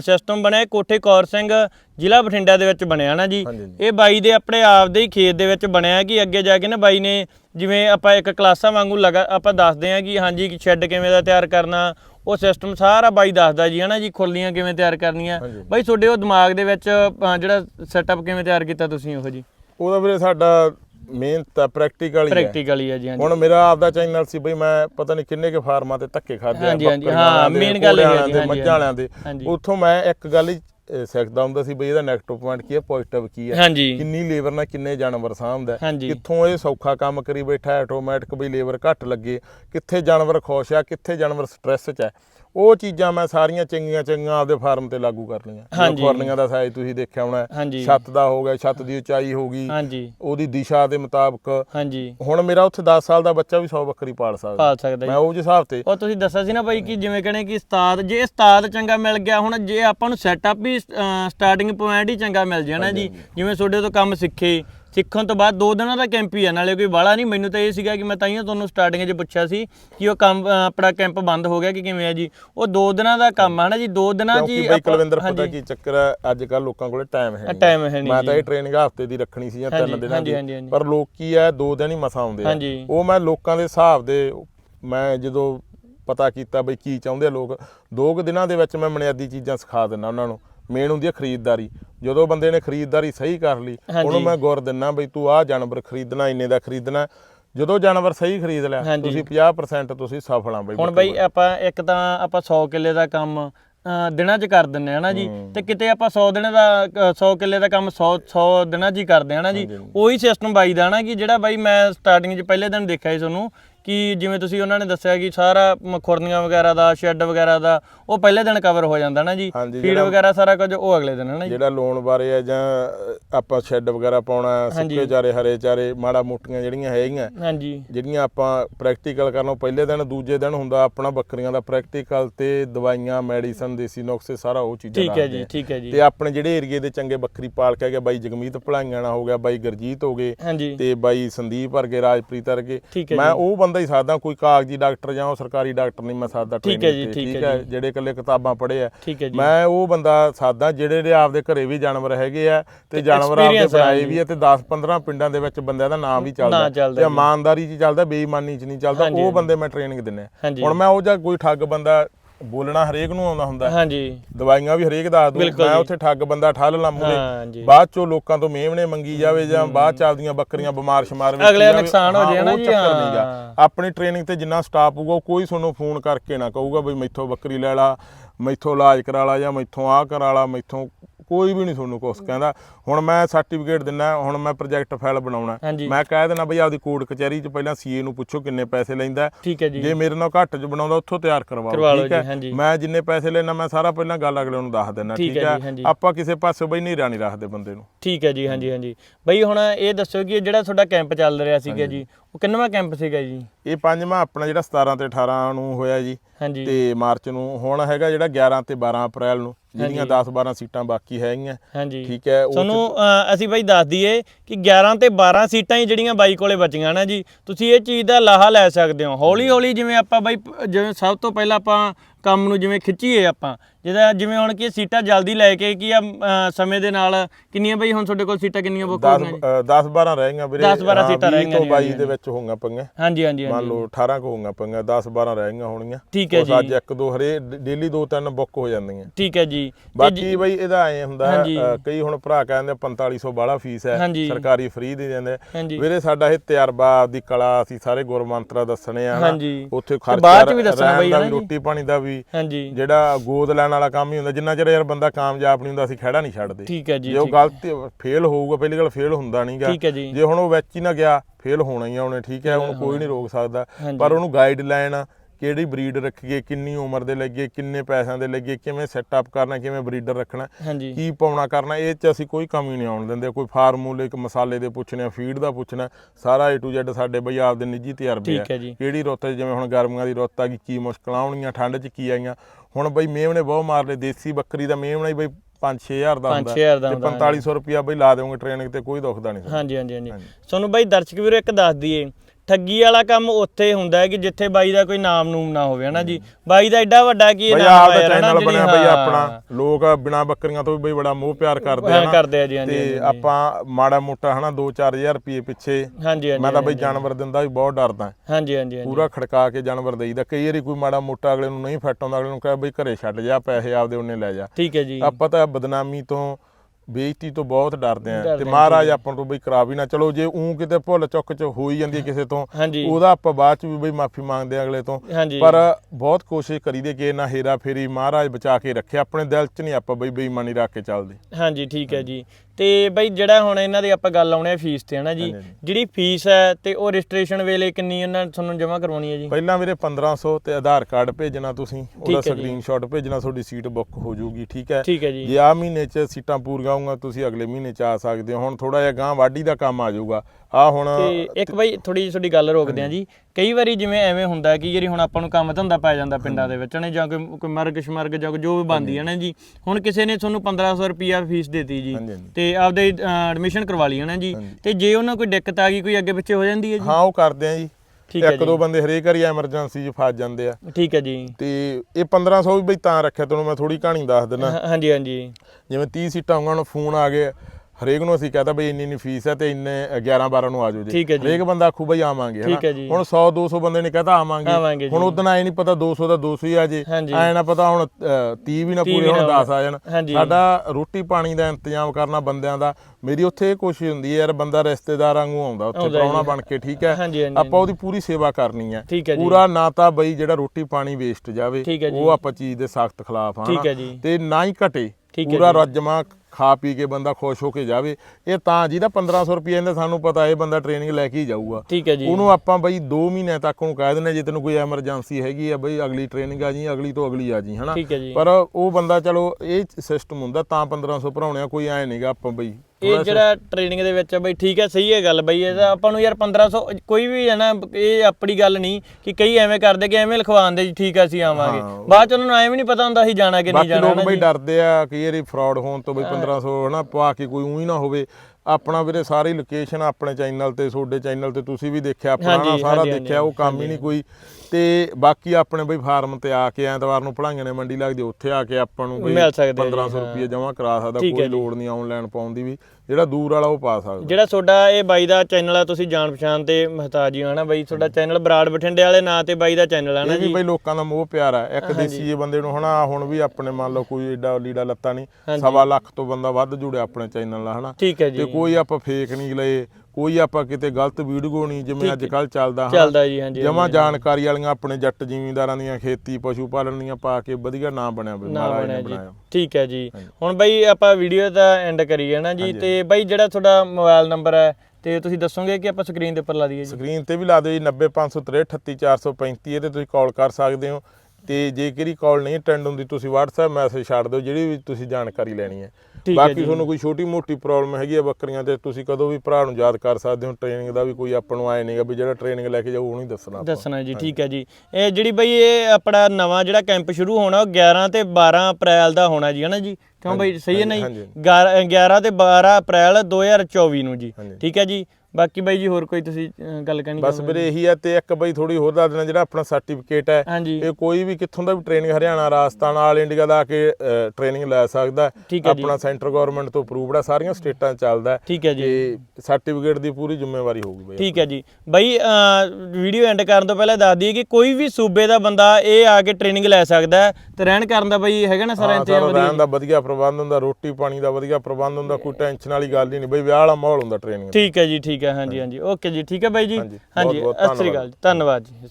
ਸਿਸਟਮ ਬਣਿਆ ਕੋਠੇ ਕੌਰ ਸਿੰਘ ਜ਼ਿਲ੍ਹਾ ਬਠਿੰਡਾ ਦੇ ਵਿੱਚ ਬਣਿਆ ਨਾ ਜੀ। ਇਹ ਬਾਈ ਦੇ ਆਪਣੇ ਆਪ ਦੇ ਹੀ ਖੇਤ ਦੇ ਵਿੱਚ ਬਣਿਆ ਕਿ ਅੱਗੇ ਜਾ ਕੇ ਨਾ ਬਾਈ ਨੇ ਜਿਵੇਂ ਆਪਾਂ ਇੱਕ ਕਲਾਸਾਂ ਵਾਂਗੂ ਲਗਾ ਆਪਾਂ ਦੱਸਦੇ ਹਾਂ ਕਿ ਹਾਂਜੀ ਕਿ ਸ਼ੈੱਡ ਕਿਵੇਂ ਦਾ ਤਿਆਰ ਕਰਨਾ ਉਹ ਸਿਸਟਮ ਸਾਰਾ ਬਾਈ ਦੱਸਦਾ ਜੀ ਹਨਾ ਜੀ ਖੁਰਲੀਆਂ ਕਿਵੇਂ ਤਿਆਰ ਕਰਨੀਆਂ। ਬਾਈ ਤੁਹਾਡੇ ਉਹ ਦਿਮਾਗ ਦੇ ਵਿੱਚ ਜਿਹੜਾ ਸੈਟਅਪ ਕਿਵੇਂ ਤਿਆਰ ਕੀਤਾ ਤੁਸੀਂ ਉਹ ਜੀ ਉਹਦਾ ਵੀਰੇ ਸਾਡਾ ਮਿਹਨਤ ਆ ਪ੍ਰੈਕਟੀਕਲ ਹੀ ਹੈ। ਪ੍ਰੈਕਟੀਕਲ ਹੀ ਹੈ ਜੀ ਹਾਂਜੀ। ਹੁਣ ਮੇਰਾ ਆਪਦਾ ਚੈਨਲ ਸੀ ਬਈ ਮੈਂ ਪਤਾ ਨਹੀਂ ਕਿੰਨੇ ਕੇ ਫਾਰਮਾਂ ਤੇ ਧੱਕੇ ਖਾਦੇ ਹਾਂਜੀ, ਹਾਂਜੀ, ਹਾਂ, main ਗੱਲ ਇਹ ਹੈ ਜੀ, ਦੇ ਹਾਂਜੀ, ਮੱਝਾਂ ਵਾਲਿਆਂ ਦੇ। ਹਾਂਜੀ। ਉੱਥੋਂ ਮੈਂ ਇੱਕ ਗੱਲ ਹੀ ਅਹ, ਸਿੱਖਦਾ ਹੁੰਦਾ ਸੀ ਬਈ ਇਹਦਾ 네ਗੇਟਿਵ ਪੁਆਇੰਟ ਕੀ ਹੈ ਪੋਜ਼ਿਟਿਵ ਕੀ ਹੈ? ਹਾਂਜੀ। ਕਿੰਨੀ ਲੇਬਰ ਨਾਲ ਕਿੰਨੇ ਜਾਨਵਰ ਸਾਂਭਦਾ ਹੈ। ਹਾਂਜੀ। ਕਿੱਥੋਂ ਇਹ ਸੌਖਾ ਕੰਮ ਕਰੀ ਬੈਠਾ ਆਟੋਮੈਟਿਕ ਬਈ ਲੇਬਰ ਘੱਟ ਲੱਗੇ। ਕਿੱਥੇ ਜਾਨਵਰ ਖੁਸ਼ ਆ ਕਿੱਥੇ ਜਾਨਵਰ ਸਟ੍ਰੈਸ 'ਚ ਹੈ। ਉਹ ਚੀਜ਼ਾਂ ਮੈਂ ਸਾਰੀਆਂ ਚੰਗੀਆਂ ਚੰਗੀਆਂ ਆਪਦੇ ਫਾਰਮ ਤੇ ਲਾਗੂ ਕਰ ਲਈਆਂ। ਹਾਂਜੀ। ਖੁਰਲੀਆਂ ਦਾ ਸਾਈਜ਼ ਤੁਸੀਂ ਦੇਖਿਆ ਹੋਣਾ ਛੱਤ ਦਾ ਹੋ ਗਿਆ ਛੱਤ ਦੀ ਉਚਾਈ ਹੋ ਗਈ ਹਾਂਜੀ। ਉਹਦੀ ਦਿਸ਼ਾ ਦੇ ਮੁਤਾਬਕ ਹਾਂਜੀ। ਹੁਣ ਮੇਰਾ ਉੱਥੇ 10 ਸਾਲ ਦਾ ਬੱਚਾ ਵੀ 100 ਬੱਕਰੀ ਪਾਲ ਸਕਦਾ। ਪਾਲ ਸਕਦਾ ਮੈਂ ਉਹ ਜਿਹੇ ਹਿਸਾਬ ਤੇ ਉਹ ਤੁਸੀਂ ਦੱਸਿਆ ਸੀ ਨਾ ਬਾਈ ਕਿ ਜਿਵੇਂ ਕਹਿੰਦੇ ਕਿ ਉਸਤਾਦ ਜੇ ਉਸਤਾਦ ਚੰਗਾ ਮਿਲ ਗਿਆ ਹੁਣ ਜੇ ਆਪਾਂ ਨੂੰ ਸੈਟਅਪ ਵੀ ਸਟਾਰਟਿੰਗ ਪੁਆਇੰਟ ਹੀ ਚੰਗਾ ਮਿਲ ਜਾਣਾ ਜੀ। ਜਿਵੇਂ ਤੁਹਾਡੇ ਤੋਂ ਕੰਮ ਸਿੱਖੇ ਸਿੱਖਣ ਤੋਂ ਬਾਅਦ ਦੋ ਦਿਨਾਂ ਦਾ ਕੈਂਪ ਹੀ ਆ ਨਾਲੇ ਕੋਈ ਬਾਹਲਾ ਨਹੀਂ। ਮੈਨੂੰ ਤਾਂ ਇਹ ਸੀਗਾ ਕਿ ਮੈਂ ਤਾਈਓ ਤੁਹਾਨੂੰ ਸਟਾਰਟਿੰਗ 'ਚ ਪੁੱਛਿਆ ਸੀ ਕਿ ਉਹ ਕੰਮ ਆਪਣਾ ਕੈਂਪ ਬੰਦ ਹੋ ਗਿਆ ਕਿ ਕਿਵੇਂ ਆ ਜੀ। ਉਹ ਦੋ ਦਿਨਾਂ ਦਾ ਕੰਮ ਆ ਨਾ ਜੀ ਦੋ ਦਿਨਾਂ 'ਚ ਕਿਉਂਕਿ ਹੀ ਬਈ ਕੁਲਵਿੰਦਰ ਪਤਾ। ਕੀ ਚੱਕਰ ਹੈ ਅੱਜ ਕੱਲ ਲੋਕਾਂ ਕੋਲੇ ਟਾਈਮ ਹੈ ਨਹੀਂ। ਟਾਈਮ ਹੈ ਨਹੀਂ ਮੈਂ ਤਾਂ ਜੀ। ਇਹ ਟ੍ਰੇਨਿੰਗ ਹਫ਼ਤੇ ਦੀ ਰੱਖਣੀ ਸੀ ਜਾਂ ਤਿੰਨ ਦਿਨਾਂ ਦੀ। ਪਰ ਲੋਕੀ ਐ ਦੋ ਦਿਨ ਹੀ ਮਸਾ ਆਉਂਦੇ ਆ। ਉਹ ਮੈਂ ਲੋਕਾਂ ਦੇ ਹਿਸਾਬ ਦੇ ਮੈਂ ਜਦੋਂ ਪਤਾ ਕੀਤਾ ਬਈ ਕੀ ਚਾਹੁੰਦੇ ਆ ਲੋਕ ਦੋ ਕੁ ਦਿਨਾਂ ਦੇ ਵਿੱਚ ਮੈਂ ਬੁਨਿਆਦੀ ਚੀਜ਼ਾਂ ਸਿਖਾ ਦਿੰਦਾ ਉਹਨਾਂ ਨੂੰ। ਮੇਨ ਹੁੰਦੀ ਹੈ ਖਰੀਦਦਾਰੀ। ਜਦੋਂ ਬੰਦੇ ਨੇ ਖਰੀਦਦਾਰੀ ਸਹੀ ਕਰ ਲਈ। ਉਹਨੂੰ ਮੈਂ ਗੁਰ ਦਿੰਨਾ ਬਈ ਤੂੰ ਆਹ ਜਾਨਵਰ ਖਰੀਦਣਾ ਇੰਨੇ ਦਾ ਖਰੀਦਣਾ। ਜਦੋਂ ਜਾਨਵਰ ਸਹੀ ਖਰੀਦ ਲਿਆ। ਤੁਸੀਂ 50% ਤੁਸੀਂ ਸਫਲ ਆ ਬਈ ਹੁਣ ਬਈ ਆਪਾਂ ਇੱਕ ਤਾਂ ਆਪਾਂ 100 ਕਿੱਲੇ ਦਾ ਕੰਮ ਦਿਨਾਂ 'ਚ ਕਰ ਦਿੰਨੇ ਆ ਨਾ ਜੀ? ਤੇ ਕਿਤੇ ਆਪਾਂ 100 ਦਿਨਾਂ ਦਾ ਅ, 100 ਕਿੱਲੇ ਦਾ ਕੰਮ 100 100 ਦਿਨਾਂ 'ਚ ਹੀ ਕਰਦੇ ਆ ਨਾ ਜੀ? ਉਹੀ ਸਿਸਟਮ ਬਾਈ ਦਾ ਨਾ ਕਿ ਜਿਹੜਾ ਬਾਈ ਮੈਂ ਸਟਾਰਟਿੰਗ 'ਚ ਪਹਿਲੇ ਦਿਨ ਦੇਖਿਆ ਸੀ ਤੁਹਾਨੂੰ ਕਿ ਜਿਵੇਂ ਤੁਸੀਂ ਉਹਨਾਂ ਨੇ ਦੱਸਿਆ ਕਿ ਸਾਰਾ ਮ- ਖੁਰਨੀਆਂ ਵਗੈਰਾ ਦਾ ਸ਼ੈੱਡ ਵਗੈਰਾ ਦਾ ਉਹ ਪਹਿਲੇ ਦਿਨ ਕਵਰ ਹੋ ਜਾਂਦਾ ਨਾ ਜੀ? ਹਾਂਜੀ, ਫੀਡ ਵਗੈਰਾ ਸਾਰਾ ਕੁਝ ਉਹ ਅਗਲੇ ਦਿਨ ਹੈ ਨਾ ਜੀ? ਜਿਹੜਾ ਲੋਨ ਬਾਰੇ ਆ ਜਾਂ ਅ, ਆਪਾਂ ਸ਼ੈੱਡ ਵਗੈਰਾ ਪਾਉਣਾ ਸੁੱਕੇ ਚਾਰੇ ਹਰੇ ਚਾਰੇ ਮਾੜਾ ਮੋਟੀਆਂ ਜਿਹੜੀਆਂ ਹੈਗੀਆਂ ਹਾਂਜੀ। ਜਿਹੜੀਆਂ ਆਪਾਂ ਪ੍ਰੈਕਟੀਕਲ ਕਰਨਾ ਪਹਿਲੇ ਦਿਨ ਦੂਜੇ ਦਿਨ ਹੁੰਦਾ ਆਪਣਾ ਬੱਕਰੀਆਂ ਦਾ ਪ੍ਰੈਕਟੀਕਲ ਤੇ ਦਵਾਈਆਂ ਮੈਡੀਸਨ ਦੇਸੀ ਨੁਕਸੇ ਸਾਰਾ ਉਹ ਚੀਜ਼ਾਂ ਠੀਕ ਹੈ ਦੱਸਦੇ ਜੀ ਆ। ਠੀਕ ਹੈ ਜੀ। ਤੇ ਆਪਣੇ ਜਿਹੜੇ ਏਰੀਏ ਦੇ ਚੰਗੇ ਬੱਕਰੀ ਪਾਲ ਕੇ ਗਏ ਬਾਈ ਜਗਮੀਤ ਭਲਾਈਆਂ ਨਾਲ ਹੋ ਗਿਆ ਬਾਈ ਗਰਜੀਤ ਹੋ ਗਏ ਹਾਂਜੀ। ਤੇ ਬਾਈ ਸੰਦੀਪ ਵਰਗੇ ਰਾਜਪ੍ਰੀਤ ਵਰਗੇ ਠੀਕ ਹੈ ਮੈਂ ਉਹ ਬੰਦਾ ਹੀ ਸਾਦਾ ਕੋਈ ਕਾਗਜ਼ੀ ਡਾਕਟਰ ਜਾਂ ਉਹ ਸਰਕਾਰੀ ਡਾਕਟਰ ਨਹੀਂ ਮੈਂ ਸਾਦਾ ਠੀਕ ਹੈ ਜੀ, ਠੀਕ ਹੈ। ਜਿਹੜੇ ਇਕੱਲੇ ਕਿਤਾਬਾਂ ਪੜ੍ਹੇ ਆ ਮੈਂ ਉਹ ਬੰਦਾ ਸਾਦਾ ਜਿਹੜੇ ਦੇ ਆਪਦੇ ਘਰੇ ਵੀ ਜਾਨਵਰ ਹੈਗੇ ਆ ਤੇ ਜਾਨਵਰ ਆਪਦੇ ਬਣਾਏ। ਵੀ ਆ ਤੇ 10 15 ਪਿੰਡਾਂ ਦੇ ਵਿੱਚ ਬੰਦਿਆਂ ਦਾ ਨਾਮ ਵੀ ਚੱਲਦਾ ਤੇ। ਇਮਾਨਦਾਰੀ 'ਚ ਚੱਲਦਾ ਬੇਈਮਾਨੀ 'ਚ ਨਹੀਂ ਚੱਲਦਾ ਉਹ ਬੰਦੇ ਮੈਂ ਟ੍ਰੇਨਿੰਗ ਦਿੰਨੇ ਹੁਣ ਮੈਂ ਉਹ ਜਾਂ ਕੋਈ ਠੱਗ ਬੰਦਾ ਬੋਲਣਾ ਹਰੇਕ ਨੂੰ ਆਉਂਦਾ ਹੁੰਦਾ। ਹਾਂਜੀ। ਦਵਾਈਆਂ ਵੀ ਹਰੇਕ ਦੂ ਬਿਲਕੁਲ ਮੈਂ। ਉੱਥੇ ਠੱਗ ਬੰਦਾ ਠੱਲ ਲਾ ਮੂਰੇ ਬਾਅਦ ਚੋਂ ਲੋਕਾਂ ਤੋਂ ਮੇਵਣੇ ਮੰਗੀ ਜਾਵੇ ਜਾਂ ਬਾਅਦ ਚ ਆਪਦੀਆਂ ਬੱਕਰੀਆਂ ਬਿਮਾਰ ਸ਼ਮਾਰ ਵੇਚੀ ਅਗਲੇ ਦਾ। ਨੁਕਸਾਨ ਹੋ ਜਾਏ ਨਾ ਜੀ, ਆਪਣੀ ਟ੍ਰੇਨਿੰਗ ਤੇ ਜਿੰਨਾ ਸਟਾਫ ਹੋਊਗਾ ਕੋਈ ਤੁਹਾਨੂੰ ਫੋਨ ਕਰਕੇ ਨਾ ਕਹੂਗਾ ਬਈ ਮੈਥੋਂ ਬੱਕਰੀ ਲੈ ਲਾ ਮੈਥੋਂ ਇਲਾਜ ਕਰਾ ਲਾ ਜਾਂ ਮੈਥੋਂ ਆਹ ਕਰਾ ਲਾ ਮੈਥੋਂ ਕੋਈ ਵੀ ਨਹੀਂ ਤੁਹਾਨੂੰ ਕੁਛ ਕਹਿੰਦਾ। ਹੁਣ ਮੈਂ ਸਰਟੀਫਿਕੇਟ ਦਿੰਨਾ ਹੁਣ ਮੈਂ ਪ੍ਰੋਜੈਕਟ ਫਾਈਲ ਬਣਾਉਣਾ। ਮੈਂ ਕਹਿ ਦੇਣਾ ਬਈ ਆਪਦੀ ਕੋਰਟ ਕਚਹਿਰੀ ਚ ਪਹਿਲਾਂ ਸੀਏ ਨੂੰ ਪੁੱਛੋ ਕਿੰਨੇ ਪੈਸੇ ਲੈਂਦਾ। ਹੈ। ਠੀਕ ਹੈ ਜੀ। ਜੇ ਮੇਰੇ ਨਾਲ ਘੱਟ ਚ ਬਣਾਉਂਦਾ ਉੱਥੋਂ ਤਿਆਰ ਕਰਵਾ ਕਰਵਾਓ ਠੀਕ ਹੈ। ਮੈਂ ਜਿੰਨੇ ਪੈਸੇ ਲੈਣਾ ਮੈਂ ਸਾਰਾ ਪਹਿਲਾਂ ਗੱਲ ਅਗਲੇ ਨੂੰ ਦੱਸ ਦਿੰਦਾ ਠੀਕ ਹੈ। ਆਪਾਂ ਕਿਸੇ ਪਾਸੇ ਬਈ ਨਹੀਂ ਰੱਖਦੇ ਬੰਦੇ ਨੂੰ। ਠੀਕ ਹੈ ਜੀ ਹਾਂਜੀ ਹਾਂਜੀ। ਬਈ ਹੁਣ ਇਹ ਦੱਸੋ ਕਿ ਜਿਹੜਾ ਤੁਹਾਡਾ ਕੈਂਪ ਚੱਲ ਰਿਹਾ ਸੀਗਾ ਜੀ ਉਹ ਕਿੰਨਵਾਂ ਕੈਂਪ ਸੀਗਾ ਜੀ? ਇਹ ਪੰਜਵਾਂ ਆਪਣਾ ਜਿਹੜਾ 17 ਤੇ 18 ਨੂੰ ਹੋਇਆ ਜੀ। ਤੇ ਮਾਰਚ ਨੂੰ ਹੁਣ ਹੈਗਾ ਜਿਹੜਾ 11 ਤੇ 12 ਅਪ੍ਰੈਲ ਨੂੰ। ਜਿਹੜੀਆਂ 10 12 ਸੀਟਾਂ ਬਾਕੀ ਹੈਗੀਆਂ ਹਾਂਜੀ। ਠੀਕ ਹੈ ਉਹ ਤੁਹਾਨੂੰ ਅਸੀਂ ਬਾਈ ਦੱਸ ਦਈਏ ਕਿ 11 ਤੇ 12 ਸੀਟਾਂ ਹੀ ਜਿਹੜੀਆਂ ਬਾਈ ਕੋਲੇ ਬਚੀਆਂ ਨਾ ਜੀ। ਤੁਸੀਂ ਇਹ ਚੀਜ਼ ਦਾ ਲਾਹਾ ਲੈ ਸਕਦੇ ਹੋ। ਹੌਲੀ ਹੌਲੀ ਜਿਵੇਂ ਆਪਾਂ ਬਾਈ ਜਿਵੇਂ ਸਭ ਤੋਂ ਪਹਿਲਾਂ ਆਪਾਂ ਕੰਮ ਨੂੰ ਜਿਵੇਂ ਖਿੱਚੀਏ ਆਪਾਂ। ਜਿਹਦਾ ਜਿਵੇਂ ਹੁਣ ਕੀ ਸੀਟਾਂ ਜਲਦੀ ਲੈ ਕੇ ਕੀ ਆ ਅ, ਸਮੇਂ ਦੇ ਨਾਲ ਕਿੰਨੀਆਂ ਬਾਈ ਹੁਣ ਤੁਹਾਡੇ ਕੋਲ ਸੀਟਾਂ ਕਿੰਨੀਆਂ ਬੁੱਕ ਹੋ 10 ਗਈਆਂ ਜੀ 10 12 ਰਹਿ ਗਈਆਂ ਵੀਰੇ। 10 12 ਹਾਂ, ਸੀਟਾਂ 20 ਰਹਿ ਗਈਆਂ ਤੋਂ ਜੀ, 22 ਹਾਂਜੀ, ਦੇ ਵਿੱਚ ਹੋਈਆਂ ਪਈਆਂ ਹਾਂਜੀ ਹਾਂਜੀ ਮੰਨ ਹਾਂਜੀ। ਲਓ 18 ਕੋ ਹੋਈਆਂ ਪਈਆਂ 10 12 ਰਹਿ ਗਈਆਂ ਹੋਣੀਆਂ ਠੀਕ ਹੈ ਜੀ ਅੱਜ ਇੱਕ ਦੋ ਹਰੇ ਡੇਲੀ ਦੋ ਤਿੰਨ ਬੁੱਕ ਹੋ ਜਾਂਦੀਆਂ। ਠੀਕ ਹੈ ਜੀ। ਤੇ ਜੀ- ਬਾਕੀ ਬਈ ਇਹਦਾ ਐ ਹੁੰਦਾ ਹੈ, ਹਾਂਜੀ। ਅ, ਕਈ ਹੁਣ ਭਰਾ ਕਹਿੰਦੇ 4500 ਬਾਲਾ ਫੀਸ ਹੈ ਹਾਂਜੀ। ਸਰਕਾਰੀ ਫ੍ਰੀ ਦੇ ਦਿੰਦੇ ਹਾਂਜੀ। ਵੀਰੇ ਸਾਡਾ ਇਹ ਤਜਰਬਾ ਦੀ ਕਲਾ ਅਸੀਂ ਸਾਰੇ ਗੁਰਮੰਤਰਾ ਦੱਸਣੇ ਆ ਨਾ। ਹਾਂਜੀ। ਉੱਥੇ ਤੇ ਖਰਚਾ ਬਾਅਦ ਚ ਵੀ ਦੱਸਣਾ ਰਹਿਣ ਬਈ, ਦਾ ਜੀ? ਰੋਟੀ ਪਾਣੀ ਦਾ ਵੀ ਹਾਂਜੀ। ਜਿਹੜਾ ਗੋਦ ਲੈਣ ਵਾਲਾ ਕੰਮ ਹੀ ਹੁੰਦਾ ਜਿੰਨਾ ਚਿਰ ਯਾਰ ਬੰਦਾ ਕਾਮਯਾਬ ਨਹੀਂ ਹੁੰਦਾ ਅਸੀਂ ਖੜਾ ਨਹੀਂ ਛੱਡਦੇ। ਠੀਕ ਹੈ ਜੀ ਜੇ ਉਹ ਗਲਤੀ ਫੇਲ ਹੋਊਗਾ ਪਹਿਲੀ ਗੱਲ ਫੇਲ ਹੁੰਦਾ ਨਹੀਂਗਾ ਠੀਕ ਹੈ ਜੀ। ਜੇ ਹੁਣ ਉਹ ਵਿੱਚ ਹੀ ਨਾ ਗਿਆ ਫੇਲ ਹੋਣਾ ਹੀ ਆ ਉਹਨੇ ਠੀਕ ਹੈ ਉਹਨੂੰ ਕੋਈ ਨਹੀਂ ਰੋਕ ਸਕਦਾ। ਪਰ ਉਹਨੂੰ ਗਾਈਡ ਲਾਈਨ ਕਿਹੜੀ ਬਰੀਡ ਰੱਖੀਏ ਕਿੰਨੀ ਉਮਰ ਦੇ ਲੱਗੇ ਕਿੰਨੇ ਪੈਸਿਆਂ ਦੇ ਲੱਗੇ ਕਿਵੇਂ ਸੈਟਅਪ ਕਰਨਾ ਕਿਵੇਂ ਬਰੀਡਰ ਰੱਖਣਾ ਕੀ ਪਾਉਣਾ ਕਰਨਾ ਇਹ ਚ ਅਸੀਂ ਕੋਈ ਕਮੀ ਨਹੀਂ ਆਉਣ ਦਿੰਦੇ। ਕੋਈ ਫਾਰਮੂਲੇ ਇੱਕ ਮਸਾਲੇ ਦੇ ਪੁੱਛਣੇ ਆ ਫੀਡ ਦਾ ਪੁੱਛਣਾ ਸਾਰਾ A to Z ਸਾਡੇ ਬਈ ਆਪਦੇ ਨਿੱਜੀ ਤਜਰਬੇ ਆ। ਕਿਹੜੀ ਰੁੱਤ ਜਿਵੇਂ ਹੁਣ ਗਰਮੀਆਂ ਦੀ ਰੁੱਤ ਆ ਗਈ ਕੀ ਮੁਸ਼ਕਲਾਂ ਆਉਣਗੀਆਂ ਠੰਡ 'ਚ ਕੀ ਆਈਆਂ। ਹੁਣ ਬਈ ਮੇਵਣੇ ਬਹੁਤ ਮਾਰ ਲਏ ਦੇਸੀ ਬੱਕਰੀ ਦਾ ਮੇਵਣਾ ਹੀ ਬਈ 5-6000 ਦਾ ਹੁੰਦਾ। 5-6000 ਦਾ ਤੇ ਹੁੰਦਾ, 4500 ਰੁਪਿਆ ਬਈ ਲਾ ਦੇਵਾਂਗੇ ਟ੍ਰੇਨਿੰਗ ਤੇ ਕੋਈ ਦੁੱਖਦਾ ਨਹੀਂ ਹਾਂਜੀ ਹਾਂਜੀ। ਹਾਂਜੀ। ਤੁਹਾਨੂੰ ਬਾਈ ਦਰਸ਼ਕ ਵੀਰੋ ਇੱਕ ਦੱਸ ਦਈਏ ਠੱਗੀ ਵਾਲਾ ਕੰਮ ਉੱਥੇ ਹੁੰਦਾ ਹੈ ਕਿ ਜਿੱਥੇ ਬਾਈ ਦਾ ਕੋਈ ਨਾਮ ਨੂਮ ਨਾ ਹੋਵੇ ਹਨਾ ਜੀ? ਬਾਈ ਦਾ ਐਡਾ ਵੱਡਾ ਕੀ ਬਈ ਨਾਮ ਯਾਰ ਹਨਾ ਚੈਨਲ ਬਣਿਆ ਬਈ ਹਾਂ, ਆਪਣਾ। ਲੋਕ ਬਿਨਾ ਬੱਕਰੀਆਂ ਤੋਂ ਵੀ ਬਈ ਬੜਾ ਮੋਹ ਪਿਆਰ ਕਰਦੇ ਆ ਹਾਂ, ਕਰਦੇ ਆ ਜੀ ਹਾਂਜੀ ਤੇ ਆਪਾਂ ਮਾੜਾ ਮੋਟਾ ਹਨਾ 2-4000 ਰੁਪਏ ਪਿੱਛੇ। ਹਾਂਜੀ ਹਾਂਜੀ ਮੈਂ ਤਾਂ ਬਈ ਜਾਨਵਰ ਦਿੰਦਾ ਵੀ ਬਹੁਤ ਡਰਦਾ। ਹਾਂਜੀ ਹਾਂਜੀ ਹਾਂਜੀ। ਪੂਰਾ ਖੜਕਾ ਕੇ ਜਾਨਵਰ ਦੇਈਦਾ। ਕਈ ਵਾਰੀ ਕੋਈ ਮਾੜਾ ਮੋਟਾ ਅਗਲੇ ਨੂੰ ਨਹੀਂ ਫਿੱਟ ਆਉਂਦਾ ਅਗਲੇ ਨੂੰ ਕਹੇ ਬਈ ਘਰੇ ਛੱਡ ਜਾ ਪੈਸੇ ਆਪਦੇ ਉਹਨੇ ਲੈ ਜਾ। ਠੀਕ ਹੈ ਜੀ। ਆਪਾਂ ਤਾਂ ਬਦਨਾਮੀ ਤੋਂ ਬੇਇੱਜ਼ਤੀ ਤੋਂ ਬਹੁਤ ਡਰਦੇ ਆ। ਤੇ ਮਹਾਰਾਜ ਆਪਾਂ ਨੂੰ ਬਈ ਕਰਾ ਵੀ ਨਾ। ਚਲੋ ਜੇ ਉਂ ਕਿਤੇ ਭੁੱਲ ਚੁੱਕ ਚ ਹੋ ਹੀ ਜਾਂਦੀ ਹੈ ਕਿਸੇ ਤੋਂ ਉਹਦਾ ਆਪਾਂ ਬਾਅਦ ਚ ਵੀ ਬਈ ਮਾਫੀ ਮੰਗਦੇ ਆ ਅਗਲੇ ਤੋਂ। ਪਰ ਬਹੁਤ ਕੋਸ਼ਿਸ਼ ਕਰੀਦੇ ਕਿ ਨਾ ਹੇਰਾ ਫੇਰੀ ਮਹਾਰਾਜ ਬਚਾ ਕੇ ਰੱਖੇ। ਆਪਣੇ ਦਿਲ 'ਚ ਨਹੀਂ ਆਪਾਂ ਬਈ ਬੇਈਮਾਨੀ ਰੱਖ ਕੇ ਚੱਲਦੇ। ਹਾਂਜੀ ਠੀਕ ਹੈ ਜੀ। ਤੇ ਬਈ ਜਿਹੜਾ ਹੁਣ ਇਹਨਾਂ ਦੀ ਆਪਾਂ ਗੱਲ ਆਉਣੇ ਆ ਫੀਸ ਤੇ ਹਨਾ ਜੀ। ਜਿਹੜੀ ਫੀਸ ਹੈ ਤੇ ਉਹ ਰਜਿਸਟ੍ਰੇਸ਼ਨ ਵੇਲੇ ਕਿੰਨੀ ਉਹਨਾਂ ਤੁਹਾਨੂੰ ਜਮ੍ਹਾਂ ਕਰਵਾਉਣੀ ਹੈ ਜੀ? ਪਹਿਲਾਂ ਵੀਰੇ 1500 ਤੇ ਆਧਾਰ ਕਾਰਡ ਭੇਜਣਾ ਤੁਸੀਂ ਉਹਦਾ। ਸਕਰੀਨਸ਼ਾਟ ਭੇਜਣਾ ਤੁਹਾਡੀ ਸੀਟ ਬੁੱਕ ਹੋ ਜਾਊਗੀ ਠੀਕ ਹੈ? ਜੇ। ਆ ਮਹੀਨੇ 'ਚ ਸੀਟਾਂ ਪੂਰੀਆਂ ਹੋਊਗਾ ਤੁਸੀਂ ਅਗਲੇ ਮਹੀਨੇ 'ਚ ਆ ਸਕਦੇ ਹੋ। ਹੁਣ ਥੋੜਾ ਜਿਹਾ ਗਾਂ ਵਾਢੀ ਦਾ ਕੰਮ ਆ ਜਾਊਗਾ। ਆ ਹੁਣ ਤੇ ਇੱਕ ਬਈ ਥੋੜੀ ਜਿਹੀ ਤੁਹਾਡੀ ਗੱਲ ਰੋਕਦੇ ਆ ਜੀ। ਕਈ ਵਾਰੀ ਜਿਵੇਂ ਐਵੇਂ ਹੁੰਦਾ ਕਿ ਜਿਹੜੀ ਹੁਣ ਆਪਾਂ ਨੂੰ ਕੰਮ ਧੰਦਾ ਪੈ ਜਾਂਦਾ ਪਿੰਡਾਂ ਦੇ ਵਿੱਚ ਨੇ ਜਾਂ ਕੋਈ ਕੋਈ ਮਰਗ ਸ਼ਮਰਗ ਜਾਂ ਕੋਈ ਜੋ ਵੀ ਬਣਦੀ ਹੈ ਨਾ ਜੀ। ਹੁਣ ਕਿਸੇ ਨੇ ਤੁਹਾਨੂੰ 1500 ਰੁਪਿਆ ਫੀਸ ਦੇਤੀ ਜੀ। ਹਾਂਜੀ, ਹਾਂਜੀ। ਤੇ ਆਪਦੇ ਐਡਮਿਸ਼ਨ ਕਰਵਾ ਲਈ ਹੈ ਨਾ ਜੀ ਤੇ ਜੇ ਉਹਨਾਂ ਕੋਈ ਦਿੱਕਤ ਆ ਗਈ ਕੋਈ ਅੱਗੇ ਪਿੱਛੇ ਹੋ ਜਾਂਦੀ ਹੈ ਜੀ? ਹਾਂ ਉਹ ਕਰਦੇ ਆ ਜੀ। ਠੀਕ ਹੈ ਇੱਕ ਦੋ ਬੰਦੇ ਹਰੇਕ ਵਾਰੀ ਐਮਰਜੈਂਸੀ 'ਚ ਫਸ ਜਾਂਦੇ ਆ। ਠੀਕ ਹੈ ਜੀ। ਤੇ ਇਹ 1500 ਵੀ ਬਈ ਤਾਂ ਰੱਖਿਆ ਤੁਹਾਨੂੰ ਮੈਂ ਥੋੜੀ ਕਹਾਣੀ ਦੱਸ ਦਿੰਦਾ ਹਾਂ- ਹਾਂਜੀ ਹਾਂਜੀ। ਜਿਵੇਂ 30 ਸੀਟਾਂ ਹੁਣ ਫੋਨ ਆ ਗਏ। ਹਰੇਕ ਨੂੰ ਅਸੀਂ ਕਹਤਾ ਬਈ ਇੰਨੀ ਇੰਨੀ ਫੀਸ ਹੈ ਤੇ ਇੰਨੇ 11 12 ਨੂੰ ਆ ਜਾਓ ਜੀ। ਹਰੇਕ ਬੰਦਾ ਆਖੂ ਬਈ ਆਵਾਂਗੇ। ਹੁਣ 100 200 ਬੰਦੇ ਨੇ ਕਹਤਾ ਆਵਾਂਗੇ ਹੁਣ। ਉਦੋਂ ਐ ਨਹੀਂ ਪਤਾ 200 ਦਾ 200 ਹੀ ਆ ਜੇ। ਐ ਨਾ ਪਤਾ ਹੁਣ 30 ਵੀ ਨਾ 30 ਪੂਰੇ ਹੁਣ ਨਾ 10 ਆ ਜਾਣ। ਸਾਡਾ ਰੋਟੀ ਪਾਣੀ ਦਾ ਇੰਤਜ਼ਾਮ ਕਰਨਾ ਬੰਦਿਆਂ ਦਾ ਮੇਰੀ ਉੱਥੇ ਇਹ ਕੋਸ਼ਿਸ਼ ਹੁੰਦੀ ਹੈ ਯਾਰ ਬੰਦਾ ਰਿਸ਼ਤੇਦਾਰ ਵਾਂਗੂ ਆਉਂਦਾ ਉੱਥੇ ਜੀ। ਬਣ ਕੇ ਠੀਕ ਹੈ ਆਪਾਂ ਉਹਦੀ ਪੂਰੀ ਸੇਵਾ ਕਰਨੀ ਹੈ। ਪੂਰਾ ਨਾ ਤਾਂ ਬਈ ਜਿਹੜਾ ਰੋਟੀ ਪਾਣੀ ਵੇਸਟ ਜਾਵੇ। ਉਹ ਆਪਾਂ ਚੀਜ਼ ਦੇ ਸਖਤ ਖਿਲਾਫ ਹਾਂ। ਤੇ ਨਾ ਹੀ ਘਟੇ ਪੂਰਾ। ਰੱਜਮਾ ਖਾ ਪੀ ਕੇ ਬੰਦਾ ਖੁਸ਼ ਹੋ ਕੇ ਜਾਵੇ ਇਹ ਤਾਂ ਜਿਹਦਾ 1500 ਰੁਪਏ ਇਹਦਾ ਸਾਨੂੰ ਪਤਾ ਇਹ ਬੰਦਾ ਟ੍ਰੇਨਿੰਗ ਲੈ ਕੇ ਹੀ ਜਾਊਗਾ। ਠੀਕ ਹੈ ਜੀ। ਉਹਨੂੰ ਆਪਾਂ ਬਈ 2 ਮਹੀਨੇ ਤੱਕ ਉਹਨੂੰ ਕਹਿ ਦਿੰਦੇ ਜੇ ਤੈਨੂੰ ਕੋਈ ਐਮਰਜੈਂਸੀ ਹੈਗੀ ਆ ਬਈ ਅਗਲੀ ਟ੍ਰੇਨਿੰਗ ਆ ਜੀ ਅਗਲੀ ਤੋਂ ਅਗਲੀ ਆ ਜੀ ਹਨਾ? ਜੀ। ਪਰ ਉਹ ਬੰਦਾ ਚਲੋ ਇਹ ਸਿਸਟਮ ਹੁੰਦਾ ਤਾਂ 1500 ਭਰਾਉਣੇ ਆ ਕੋਈ ਐ ਨਹੀਂਗਾ ਆਪਾਂ ਬਈ ਇਹ ਜਿਹੜਾ ਟ੍ਰੇਨਿੰਗ ਦੇ ਵਿੱਚ ਬਈ ਠੀਕ ਹੈ ਸਹੀ ਹੈ ਗੱਲ ਬਈ ਇਹ ਤਾਂ ਆਪਾਂ ਨੂੰ ਯਾਰ 1500 ਕੋਈ ਵੀ ਹੈ ਨਾ ਇਹ ਆਪਣੀ ਗੱਲ ਨਹੀਂ ਕਿ ਕਈ ਐਵੇਂ ਕਰਦੇ ਕਿ ਐਵੇਂ ਲਿਖਵਾਉਂਦੇ ਜੀ ਠੀਕ ਹੈ ਅਸੀਂ ਆਵਾਂਗੇ। ਬਾਅਦ ਚ ਉਹਨਾਂ ਨੂੰ ਐਵੇਂ ਨਹੀਂ ਪਤਾ ਹੁੰਦਾ ਅਸੀਂ ਜਾਣਾ ਕਿ ਨਹੀਂ ਬਾਕੀ ਜਾਣਾ ਲੋਕ ਨਾ ਬਈ ਡਰਦੇ ਆ ਕਿ ਇਹ ਫਰਾਡ ਹੋਣ ਤੋਂ ਬਈ 1500 ਹਨਾ ਪਵਾ ਕੇ ਕੋਈ ਉਹੀ ਨਾ ਹੋਵੇ। ਆਪਣਾ ਵੀਰੇ ਸਾਰੀ ਲੋਕੇਸ਼ਨ ਆਪਣੇ ਚੈਨਲ ਤੇ ਤੁਹਾਡੇ ਚੈਨਲ ਤੇ ਤੁਸੀਂ ਵੀ ਦੇਖਿਆ ਆਪਣਾ ਹਾਂਜੀ, ਸਾਰਾ ਹਾਂਜੀ, ਦੇਖਿਆ ਉਹ ਕੰਮ ਹੀ ਨਹੀਂ ਕੋਈ। ਤੇ ਬਾਕੀ ਆਪਣੇ ਬਈ ਫਾਰਮ ਤੇ ਆ ਕੇ ਐਤਵਾਰ ਨੂੰ ਭਲਾਈਆਂ ਨੇ ਮੰਡੀ ਲੱਗਦੀ ਉੱਥੇ ਆ ਕੇ ਆਪਾਂ ਨੂੰ ਬਈ ਮਿਲ ਸਕਦੇ ਆ ਜੀ, 1500 ਰੁਪਏ ਜਮ੍ਹਾਂ ਕਰਾ ਸਕਦਾ ਠੀਕ ਹੈ ਕੋਈ ਜੀ। ਲੋੜ ਨਹੀਂ ਆਨਲਾਈਨ ਪਾਉਣ ਦੀ ਵੀ। ਜਿਹੜਾ ਦੂਰ ਵਾਲਾ ਉਹ ਪਾ ਸਕਦਾ। ਜਿਹੜਾ ਤੁਹਾਡਾ ਇਹ ਬਾਈ ਦਾ ਚੈਨਲ ਆ ਤੁਸੀਂ ਜਾਣ ਪਛਾਣ ਤੇ ਮਹਤਾਜ ਹੀ ਹੋ ਨਾ ਬਾਈ। ਤੁਹਾਡਾ ਚੈਨਲ ਬਰਾੜ ਬਠਿੰਡੇ ਵਾਲੇ ਨਾਂ ਤੇ ਬਾਈ ਦਾ ਚੈਨਲ ਆ ਨਾ ਇਹ ਵੀ ਜੀ। ਬਈ ਲੋਕਾਂ ਦਾ ਮੋਹ ਪਿਆਰ ਆ। ਇੱਕ ਦੇਸੀ ਜੇ ਬੰਦੇ ਨੂੰ ਹਨਾ ਹੁਣ ਵੀ ਆਪਣੇ ਮੰਨ ਲਓ ਕੋਈ ਏਡਾ ਲੀੜਾ ਲੱਤਾ ਨਹੀਂ। ਸਵਾ ਲੱਖ ਤੋਂ ਬੰਦਾ ਵੱਧ ਜੁੜਿਆ ਆਪਣੇ ਚੈਨਲ ਨਾਲ ਹਨਾ। ਠੀਕ ਹੈ ਤੇ ਜੀ ਕੋਈ ਆਪਾਂ ਫੇਕ ਨਹੀਂ ਲਏ ਕੋਈ ਆਪਾਂ ਕਿਤੇ ਗਲਤ ਵੀਡੀਓ ਨਹੀਂ ਜਿਵੇਂ ਅੱਜ ਕੱਲ ਚੱਲਦਾ। ਚੱਲਦਾ ਜੀ ਹਾਂਜੀ ਜਮਾਂ ਜਾਣਕਾਰੀ ਵਾਲੀਆਂ ਆਪਣੇ ਜੱਟ ਜ਼ਿਮੀਂਦਾਰਾਂ ਦੀਆਂ ਖੇਤੀ ਪਸ਼ੂ ਪਾਲਣ ਦੀਆਂ ਪਾ ਕੇ ਵਧੀਆ ਨਾਮ ਬਣਿਆ ਬਈ ਮਹਾਰਾਜ ਨੇ ਬਣਾਇਆ। ਠੀਕ ਹੈ ਜੀ। ਹੁਣ ਬਾਈ ਆਪਾਂ ਵੀਡੀਓ ਦਾ ਐਂਡ ਕਰੀਏ ਨਾ ਜੀ? ਤੇ ਬਾਈ ਜਿਹੜਾ ਤੁਹਾਡਾ ਮੋਬਾਈਲ ਨੰਬਰ ਹੈ ਤੇ ਤੁਸੀਂ ਦੱਸੋਗੇ ਕਿ ਆਪਾਂ ਸਕਰੀਨ ਦੇ ਉੱਪਰ ਲਾ ਦਈਏ ਜੀ? ਸਕਰੀਨ ਤੇ ਵੀ ਲਾ ਦਿਓ ਜੀ 90563 ਇਹਦੇ ਤੁਸੀਂ ਕਾਲ ਕਰ ਸਕਦੇ ਹੋ। ਤੇ ਜੇ ਕਿਹੜੀ ਕਾਲ ਨਹੀਂ ਅਟੈਂਡ ਹੁੰਦੀ ਤੁਸੀਂ WhatsApp ਮੈਸੇਜ ਛੱਡ ਦਿਓ ਜਿਹੜੀ ਵੀ ਤੁਸੀਂ ਜਾਣਕਾਰੀ ਲੈਣੀ ਹੈ। ਹੈ ਬਾਕੀ। ਤੁਹਾਨੂੰ ਕੋਈ ਛੋਟੀ ਮੋਟੀ ਪ੍ਰੋਬਲਮ ਹੈਗੀ ਆ ਬੱਕਰੀਆਂ ਤੇ ਤੁਸੀਂ ਕਦੋਂ ਵੀ ਭਰਾ ਨੂੰ ਯਾਦ ਕਰ ਸਕਦੇ ਹੋ ਟ੍ਰੇਨਿੰਗ ਦਾ ਵੀ ਕੋਈ ਆਪਾਂ ਨੂੰ ਆਏ ਨਹੀਂਗਾ ਵੀ ਜਿਹੜਾ ਟ੍ਰੇਨਿੰਗ ਲੈ ਕੇ ਜਾਊ ਉਹ ਨਹੀਂ ਦੱਸਣਾ ਆਪਾਂ। ਦੱਸਣਾ ਜੀ ਠੀਕ ਹੈ ਜੀ। ਇਹ ਜਿਹੜੀ ਬਈ ਇਹ ਆਪਣਾ ਨਵਾਂ ਜਿਹੜਾ ਕੈਂਪ ਸ਼ੁਰੂ ਹੋਣਾ ਉਹ 11 ਤੇ 12 ਅਪ੍ਰੈਲ ਦਾ ਹੋਣਾ ਜੀ ਹਨਾ ਜੀ? ਕਿਉਂ ਬਈ ਸਹੀ ਹੈ ਨਾ ਹਾਂਜੀ, ਜੀ 11 ਤੇ 12 ਅਪ੍ਰੈਲ 2024 ਨੂੰ ਜੀ। ਠੀਕ ਹੈ ਜੀ? ਬਾਕੀ ਬਾਈ ਜੀ ਹੋਰ ਕੋਈ ਤੁਸੀਂ ਅਹ, ਗੱਲ ਕਹਿਣੀ ਬਸ ਵੀਰੇ ਇਹੀ ਹੈ ਤੇ ਇੱਕ ਬਈ ਥੋੜੀ ਹੋਰ ਦੱਸ ਦੇਣਾ ਜਿਹੜਾ ਆਪਣਾ ਸਰਟੀਫਿਕੇਟ ਹੈ। ਹਾਂਜੀ। ਇਹ ਕੋਈ ਵੀ ਕਿੱਥੋਂ ਦਾ ਵੀ training Haryana Rajasthan all India ਦਾ ਆ ਕੇ ਟ੍ਰੇਨਿੰਗ ਲੈ ਸਕਦਾ ਹੈ। ਠੀਕ ਹੈ ਜੀ। ਆਪਣਾ ਸੈਂਟਰ ਗਵਰਨਮੈਂਟ ਤੋਂ ਅਪਰੂਵਡ ਹੈ ਸਾਰੀਆਂ ਸਟੇਟਾਂ 'ਚ ਚੱਲਦਾ ਹੈ। ਠੀਕ ਹੈ ਜੀ। ਤੇ ਸਰਟੀਫਿਕੇਟ ਦੀ ਪੂਰੀ ਜ਼ਿੰਮੇਵਾਰੀ ਹੋਊਗੀ ਬਈ ਠੀਕ ਹੈ ਜੀ। ਬਈ ਵੀਡੀਓ ਐਂਡ ਕਰਨ ਤੋਂ ਪਹਿਲਾਂ ਦੱਸ ਦਈਏ ਕਿ ਕੋਈ ਵੀ ਸੂਬੇ ਦਾ ਬੰਦਾ ਇਹ ਆ ਕੇ ਟ੍ਰੇਨਿੰਗ ਲੈ ਸਕਦਾ ਹੈ। ਤੇ ਰਹਿਣ ਕਰਨ ਦਾ ਬਈ ਹੈਗਾ ਨਾ ਸਾਰਾ ਹਾਂ ਇੰਤਜ਼ਾਮ ਸਾਰਾ ਵਧੀਆ ਰਹਿਣ ਦਾ ਵਧੀਆ ਪ੍ਰਬੰਧ ਹੁੰਦਾ ਰੋਟੀ ਪਾਣੀ ਦਾ ਵਧੀਆ ਪ੍ਰਬੰਧ ਹੁੰਦਾ ਕੋਈ ਟੈਨਸ਼ਨ ਵਾਲੀ ਗੱਲ ਹੀ ਨਹੀਂ। ਬਈ ਵਿਆਹ ਵਾਲਾ ਮਾਹੌਲ ਹੁੰਦਾ ਟ੍ਰੇਨਿੰਗ ਠੀਕ ਹੈ ਜੀ ਠੀਕ ਹੈ ਹਾਂਜੀ ਹਾਂਜੀ। ਓਕੇ ਜੀ ਠੀਕ ਹੈ ਬਾਈ ਜੀ? ਹਾਂਜੀ, ਸਤਿ ਸ੍ਰੀ ਅਕਾਲ ਜੀ, ਧੰਨਵਾਦ ਜੀ।